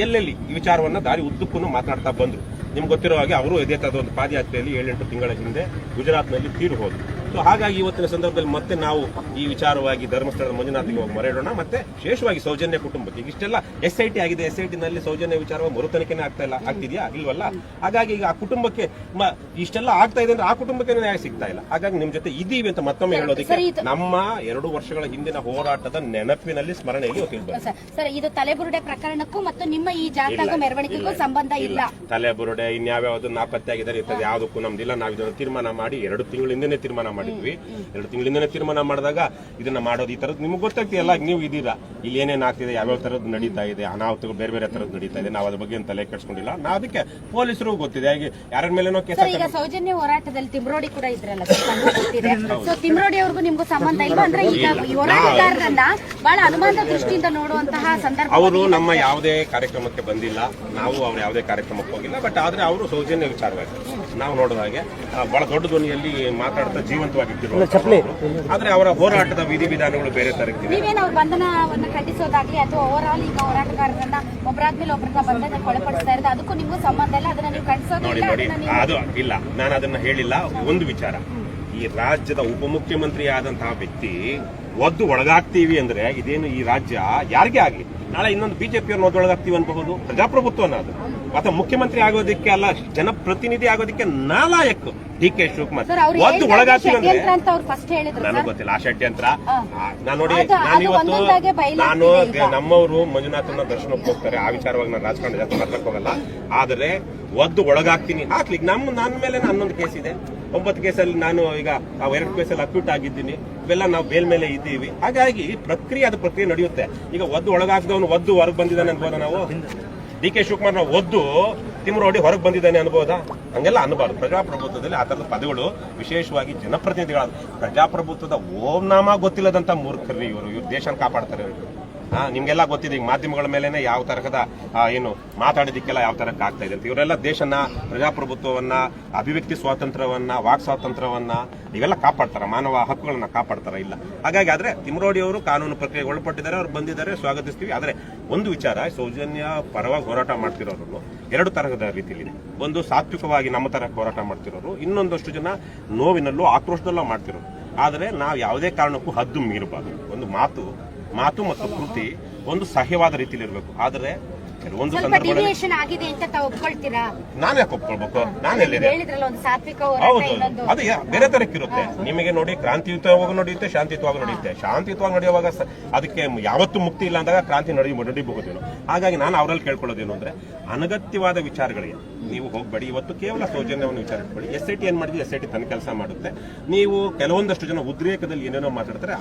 ಎಲ್ಲೆಲ್ಲಿ ಈ ವಿಚಾರವನ್ನ ದಾರಿ ಉದ್ದಕ್ಕೂ ಮಾತಾಡ್ತಾ ಬಂದ್ರು. ನಿಮ್ಗೆ ಗೊತ್ತಿರೋ ಹಾಗೆ ಅವರು ಇದೇ ತರದ ಒಂದು ಪಾದಯಾತ್ರೆಯಲ್ಲಿ ಏಳೆಂಟು ತಿಂಗಳ ಹಿಂದೆ ಗುಜರಾತ್ನಲ್ಲಿ ತೀರು ಹೋದ್ರು. ಸೊ ಹಾಗಾಗಿ ಇವತ್ತಿನ ಸಂದರ್ಭದಲ್ಲಿ ಮತ್ತೆ ನಾವು ಈ ವಿಚಾರವಾಗಿ ಧರ್ಮಸ್ಥಳದ ಮಂಜುನಾಥಿಗೆ ಹೋಗಿ ಮರೆಯೋಣ ಮತ್ತೆ ವಿಶೇಷವಾಗಿ ಸೌಜನ್ಯ ಕುಟುಂಬಕ್ಕೆ. ಈಗ ಇಷ್ಟೆಲ್ಲ ಎಸ್ ಐ ಟಿ ಆಗಿದೆ ಎಸ್ ಐ ಟಿನಲ್ಲಿ ಸೌಜನ್ಯ ವಿಚಾರವಾಗಿ ಮರು ತನಿಖೆನೇ ಆಗ್ತಾ ಇಲ್ಲ ಆಗ್ತಿದ್ಯಾ? ಇಲ್ವಲ್ಲ ಹಾಗಾಗಿ ಈಗ ಆ ಕುಟುಂಬಕ್ಕೆ ಇಷ್ಟೆಲ್ಲ ಆಗ್ತಾ ಇದೆ ಅಂದ್ರೆ ಆ ಕುಟುಂಬಕ್ಕೆ ನ್ಯಾಯ ಸಿಗ್ತಾ ಇಲ್ಲ. ಹಾಗಾಗಿ ನಿಮ್ ಜೊತೆ ಇದೀವಿ ಅಂತ ಮತ್ತೊಮ್ಮೆ ಹೇಳೋದಕ್ಕೆ ನಮ್ಮ ಎರಡು ವರ್ಷಗಳ ಹಿಂದಿನ ಹೋರಾಟದ ನೆನಪಿನಲ್ಲಿ ಸ್ಮರಣೆಯಲ್ಲಿ ಸರ್ ಇದು ತಲೆಬುರುಡೆ ಪ್ರಕರಣಕ್ಕೂ ಮತ್ತು ನಿಮ್ಮ ಈ ಜಾತಕ ಮೆರವಣಿಗೆಗೂ ಸಂಬಂಧ ಇಲ್ಲ. ತಲೆಬುರುಡೆ ಇನ್ಯಾವ್ಯಾವ್ದು ನಾಪತ್ತೆ ಆಗಿದ್ದಾರೆ ಇಂಥದ್ದು ಯಾವುದಕ್ಕೂ ನಮ್ದಿಲ್ಲ. ನಾವು ಇದನ್ನು ತೀರ್ಮಾನ ಮಾಡಿ ಎರಡು ತಿಂಗಳಿಂದನೇ ತೀರ್ಮಾನ ಮಾಡಿದ್ವಿ. ಎರಡು ತಿಂಗಳಿಂದನೇ ತೀರ್ಮಾನ ಮಾಡಿದಾಗ ಇದನ್ನ ಮಾಡೋದು ಈ ತರದ್ ನಿಮ್ಗೆ ಗೊತ್ತಾಗ್ತಿಲ್ಲ ನೀವು ಇದೀರಾ ಇಲ್ಲಿ ಏನೇನ್ ಆಗ್ತಿದೆ ಯಾವ್ಯಾವ ತರದ್ ನಡೀತಾ ಇದೆ ಅನಾಹುತಗಳು ಬೇರೆ ಬೇರೆ ತರದ್ ನಡೀತಾ ಇದೆ ನಾವು ಅದ್ರ ಬಗ್ಗೆ ತಲೆ ಕೆಡ್ಸ್ಕೊಂಡಿಲ್ಲ. ನಾವು ಅದಕ್ಕೆ ಪೊಲೀಸರು ಗೊತ್ತಿದೆ. ಹಾಗೆ ಯಾರ ಮೇಲೆ ಕೇಸ್ ಈಗ ಸೌಜನ್ಯ ಹೋರಾಟದಲ್ಲಿ ತಿಮ್ರೋಡಿ ಕೂಡ ಇದ್ರಲ್ಲ ಸೊ ತಿಮ್ರೋಡಿ ಅವ್ರಿಗೂ ನಿಮ್ಗೂ ಸಂಬಂಧ ಇಲ್ಲ ಅಂದ್ರೆ ಈಗ ಹೋರಾಟಗಾರರನ್ನ ಬಹಳ ಅನುಮಾನದ ದೃಷ್ಟಿಯಿಂದ ನೋಡುವಂತಹ ಸಂದರ್ಭ ಅವರು ನಮ್ಮ ಯಾವುದೇ ಕಾರ್ಯಕ್ರಮಕ್ಕೆ ಬಂದಿಲ್ಲ. ನಾವು ಅವ್ರ ಯಾವುದೇ ಕಾರ್ಯಕ್ರಮಕ್ಕೆ ಹೋಗಿಲ್ಲ ಬಟ್ ಆದ್ರೆ ಅವರು ಸೌಜನ್ಯ ವಿಚಾರವಾಗಿ ನಾವು ನೋಡಿದ ಹಾಗೆ ಬಹಳ ದೊಡ್ಡ ಧ್ವನಿಯಲ್ಲಿ ಮಾತಾಡ್ತಾ ಜೀವಂತವಾಗಿದ್ದರು ಆದ್ರೆ ಅವರ ಹೋರಾಟದ ವಿಧಿ ವಿಧಾನಗಳು ಬೇರೆ ತರ ಇದ್ದಿದೆ. ನೀವೇನು ಅವ್ರ ಖಂಡಿಸೋದಾಗ್ಲಿ ಅಥವಾ ಓವರ್ ಆಲ್ ಈಗ ಹೋರಾಟಗಾರರನ್ನ ಒಬ್ಬರಾದ್ಮೇಲೆ ಒಬ್ಬರನ್ನ ಬಂಧನ ಒಳಪಡಿಸ್ತಾ ಇರೋದು ಅದಕ್ಕೂ ನಿಮ್ಗೂ ಸಂಬಂಧ ಇಲ್ಲ? ಅದನ್ನ ನೀವು ಖಂಡಿಸೋದು ನೋಡಿ ನೋಡಿ ಅದು ಇಲ್ಲ. ನಾನು ಅದನ್ನ ಹೇಳಿಲ್ಲ. ಒಂದು ವಿಚಾರ. ಈ ರಾಜ್ಯದ ಉಪಮುಖ್ಯಮಂತ್ರಿ ಆದಂತಹ ವ್ಯಕ್ತಿ ಒದ್ದು ಒಳಗಾಗ್ತೀವಿ ಅಂದ್ರೆ ಇದೇನು ಈ ರಾಜ್ಯ ಯಾರಿಗೆ ಆಗಲಿ? ನಾಳೆ ಇನ್ನೊಂದು ಬಿಜೆಪಿಯವ್ರನ್ನ ಒದ್ದು ಒಳಗಾಗ್ತೀವಿ ಅನ್ಬಹುದು. ಪ್ರಜಾಪ್ರಭುತ್ವನ ಅದು. ಅಥವಾ ಮುಖ್ಯಮಂತ್ರಿ ಆಗೋದಕ್ಕೆ ಅಲ್ಲ ಜನಪ್ರತಿನಿಧಿ ಆಗೋದಕ್ಕೆ ನಾಲಾಯಕ್ ಡಿ ಕೆ ಶಿವಕುಮಾರ್ ಒಂದು ಒಳಗಾಗ್ತೀವಿ ಅಂದ್ರೆ ನನಗೆ ಗೊತ್ತಿಲ್ಲ ಆ ಷಡ್ಯಂತ್ರ. ನಾನು ನೋಡಿ ನಾನು ಇವತ್ತು ನಾನು. ನಮ್ಮವರು ಮಂಜುನಾಥನ ದರ್ಶನಕ್ಕೆ ಹೋಗ್ತಾರೆ. ಆ ವಿಚಾರವಾಗಿ ನಾನು ರಾಜಕಾರಣ ಜಾಸ್ತಿ ಮಾತಾಡಕ್ ಹೋಗಲ್ಲ. ಆದ್ರೆ ಒದ್ದು ಒಳಗಾಗ್ತೀನಿ. ಹಾಕ್ಲಿ ನಮ್ಮ ನನ್ನ ಮೇಲೆ ಹನ್ನೊಂದು ಕೇಸ್ ಇದೆ. ಒಂಬತ್ತು ಕೇಸಲ್ಲಿ ನಾನು ಈಗ ಎರಡು ಕೇಸಲ್ಲಿ ಅಕ್ಯೂಟ್ ಆಗಿದ್ದೀನಿ. ಇವೆಲ್ಲ ನಾವು ಬೇಲ್ ಮೇಲೆ ಇದ್ದೀವಿ. ಹಾಗಾಗಿ ಪ್ರಕ್ರಿಯೆ ಅದು ಪ್ರಕ್ರಿಯೆ ನಡೆಯುತ್ತೆ. ಈಗ ಒದ್ದು ಒಳಗಾಗ್ದವನು ಒದ್ದು ಹೊರಗೆ ಬಂದಿದ್ದಾನೆ ಅನ್ಬೋದ ನಾವು? ಡಿ ಕೆ ಶಿವಕುಮಾರ್ ನಾವು ಒದ್ದು ತಿಮ್ರೋಡಿ ಹೊರಗೆ ಬಂದಿದ್ದಾನೆ ಅನ್ಬೋದಾ? ಹಂಗೆಲ್ಲ ಅನ್ಬಾರ್ದು. ಪ್ರಜಾಪ್ರಭುತ್ವದಲ್ಲಿ ಆ ಥರದ ಪದಗಳು ವಿಶೇಷವಾಗಿ ಜನಪ್ರತಿನಿಧಿಗಳಾದ ಪ್ರಜಾಪ್ರಭುತ್ವದ ಓಂ ನಾಮ ಗೊತ್ತಿಲ್ಲದಂತ ಮೂರ್ಖರಿ ಇವರು. ಇವ್ರು ದೇಶನ ಕಾಪಾಡ್ತಾರೆ ಇವ್ರು. ನಿಮ್ಗೆಲ್ಲ ಗೊತ್ತಿದೆ ಈಗ ಮಾಧ್ಯಮಗಳ ಮೇಲೆನೆ ಯಾವ ತರಹದ ಏನು ಮಾತಾಡೋದಿಕ್ಕೆಲ್ಲ ಯಾವ ತರಕ್ಕೆ ಆಗ್ತಾ ಇದೆ ಅಂತ. ಇವರೆಲ್ಲ ದೇಶನ ಪ್ರಜಾಪ್ರಭುತ್ವವನ್ನ, ಅಭಿವ್ಯಕ್ತಿ ಸ್ವಾತಂತ್ರ್ಯವನ್ನ, ವಾಕ್ ಸ್ವಾತಂತ್ರ್ಯವನ್ನ ಇವೆಲ್ಲ ಕಾಪಾಡ್ತಾರ. ಮಾನವ ಹಕ್ಕುಗಳನ್ನ ಕಾಪಾಡ್ತಾರ ಇಲ್ಲ. ಹಾಗಾಗಿ ಆದ್ರೆ ತಿಮ್ರೋಡಿ ಅವರು ಕಾನೂನು ಪ್ರಕ್ರಿಯೆಗೆ ಒಳಪಟ್ಟಿದ್ದಾರೆ, ಅವ್ರು ಬಂದಿದ್ದಾರೆ, ಸ್ವಾಗತಿಸ್ತೀವಿ. ಆದ್ರೆ ಒಂದು ವಿಚಾರ, ಸೌಜನ್ಯ ಪರವಾಗಿ ಹೋರಾಟ ಮಾಡ್ತಿರೋರು ಎರಡು ತರಹದ ರೀತಿಯಲ್ಲಿ. ಒಂದು ಸಾತ್ವಿಕವಾಗಿ ನಮ್ಮ ತರ ಹೋರಾಟ ಮಾಡ್ತಿರೋರು, ಇನ್ನೊಂದಷ್ಟು ಜನ ನೋವಿನಲ್ಲೂ ಆಕ್ರೋಶದಲ್ಲೂ ಮಾಡ್ತಿರೋರು. ಆದರೆ ನಾವು ಯಾವುದೇ ಕಾರಣಕ್ಕೂ ಹದ್ದು ಮೀರಬಾರ್ದು. ಒಂದು ಮಾತು ಮಾತು ಮತ್ತು ಕೃತಿ ಒಂದು ಸಹ್ಯವಾದ ರೀತಿಯಲ್ಲಿ ಇರಬೇಕು. ಆದರೆ ಕೆಲವೊಂದು ಸ್ವಲ್ಪ ಡಿವಿಯೇಷನ್ ಆಗಿದೆ ಅಂತ ತಾವು ಒಪ್ಕೊಳ್ತೀರಾ? ನಾನು ಯಾಕೆ ಒಪ್ಕೊಳ್ಬೇಕು? ನಾನು ಎಲ್ಲಿದೆ? ಹೇಳಿದ್ರಲ್ಲ ಒಂದು ಸಾತ್ವಿಕ ಹೋರಾಟ ಹೌದು. ಇನ್ನೊಂದು. ಅದು ಯಾ- ಬೇರೆ ತರಕ್ಕಿರುತ್ತೆ ನಿಮಗೆ ನೋಡಿ ಕ್ರಾಂತಿಯುತವಾಗಿ ನಡೆಯುತ್ತೆ ಶಾಂತಿಯುತವಾಗಿ ನಡೆಯುತ್ತೆ. ಶಾಂತಿಯುತವಾಗಿ ನಡೆಯುವಾಗ ಸ- ಅದಕ್ಕೆ ಯಾವತ್ತೂ ಮುಕ್ತಿ ಇಲ್ಲ ಅಂದಾಗ ಕ್ರಾಂತಿ ನಡಿ ನಡೀಬಹುದೇನು ಹಾಗಾಗಿ ನಾನು ಅವರಲ್ಲಿ ಕೇಳ್ಕೊಳ್ಳೋದೇನು ಅಂದ್ರೆ ಅನಗತ್ಯವಾದ ವಿಚಾರಗಳಿಗೆ ನೀವು ಹೋಗ್ಬೇಡಿ. ಇವತ್ತು ಕೇವಲ ಸೌಜನ್ಯವನ್ನು ವಿಚಾರ ಇಟ್ಕೊಳ್ಳಿ ಎಸ್ ಐ ಟಿ ಏನ್ ಮಾಡಿದ್ವಿ ಎಸ್ ಐ ಟಿ ತನ್ನ ಕೆಲಸ ಮಾಡುತ್ತೆ. ನೀವು ಕೆಲವೊಂದಷ್ಟು ಜನ ಉದ್ರೇಕದಲ್ಲಿ ಏನೇನೋ ಮಾತಾಡ್ತಾರೆ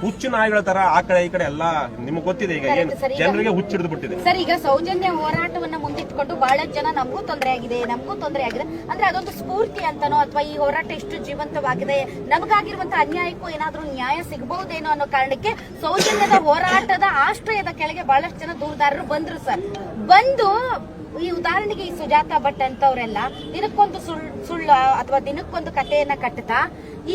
ಹುಚ್ಚು ನಾಯಿಗಳ ತರ ಆ ಕಡೆ ಈ ಕಡೆ ಎಲ್ಲ ನಿಮಗೆ ಗೊತ್ತಿದೆ ಈಗ ಏನು? ಜನರಿಗೆ ಹುಚ್ಚಿಡಿದು ಬಿಟ್ಟಿದೆ. ಸರ್ ಈಗ ಸೌಜನ್ಯ ಹೋರಾಟವನ್ನ ಮುಂದಿಟ್ಕೊಂಡು ಬಹಳಷ್ಟು ಜನ ನಮಗೂ ತೊಂದರೆ ಆಗಿದೆ, ನಮಗೂ ತೊಂದರೆ ಆಗಿದೆ. ಅಂದ್ರೆ ಅದೊಂದು ಸ್ಫೂರ್ತಿ ಅಂತನೋ ಅಥವಾ ಈ ಹೋರಾಟ ಎಷ್ಟು ಜೀವಂತವಾಗಿದೆ, ನಮಗಾಗಿರುವಂತ ಅನ್ಯಾಯಕ್ಕೂ ಏನಾದ್ರೂ ನ್ಯಾಯ ಸಿಗಬಹುದೇನೋ ಅನ್ನೋ ಕಾರಣಕ್ಕೆ ಸೌಜನ್ಯದ ಹೋರಾಟದ ಆಶ್ರಯದ ಕೆಳಗೆ ಬಹಳಷ್ಟು ಜನ ದೂರದಾರರು ಬಂದ್ರು ಸರ್. ಬಂದು ಈ ಉದಾಹರಣೆಗೆ ಈ ಸುಜಾತಾ ಭಟ್ ಅಂತವರೆಲ್ಲ ದಿನಕ್ಕೊಂದು ಸುಳ್ಳು ಸುಳ್ಳು ಅಥವಾ ದಿನಕ್ಕೊಂದು ಕಥೆಯನ್ನ ಕಟ್ಟುತ್ತಾ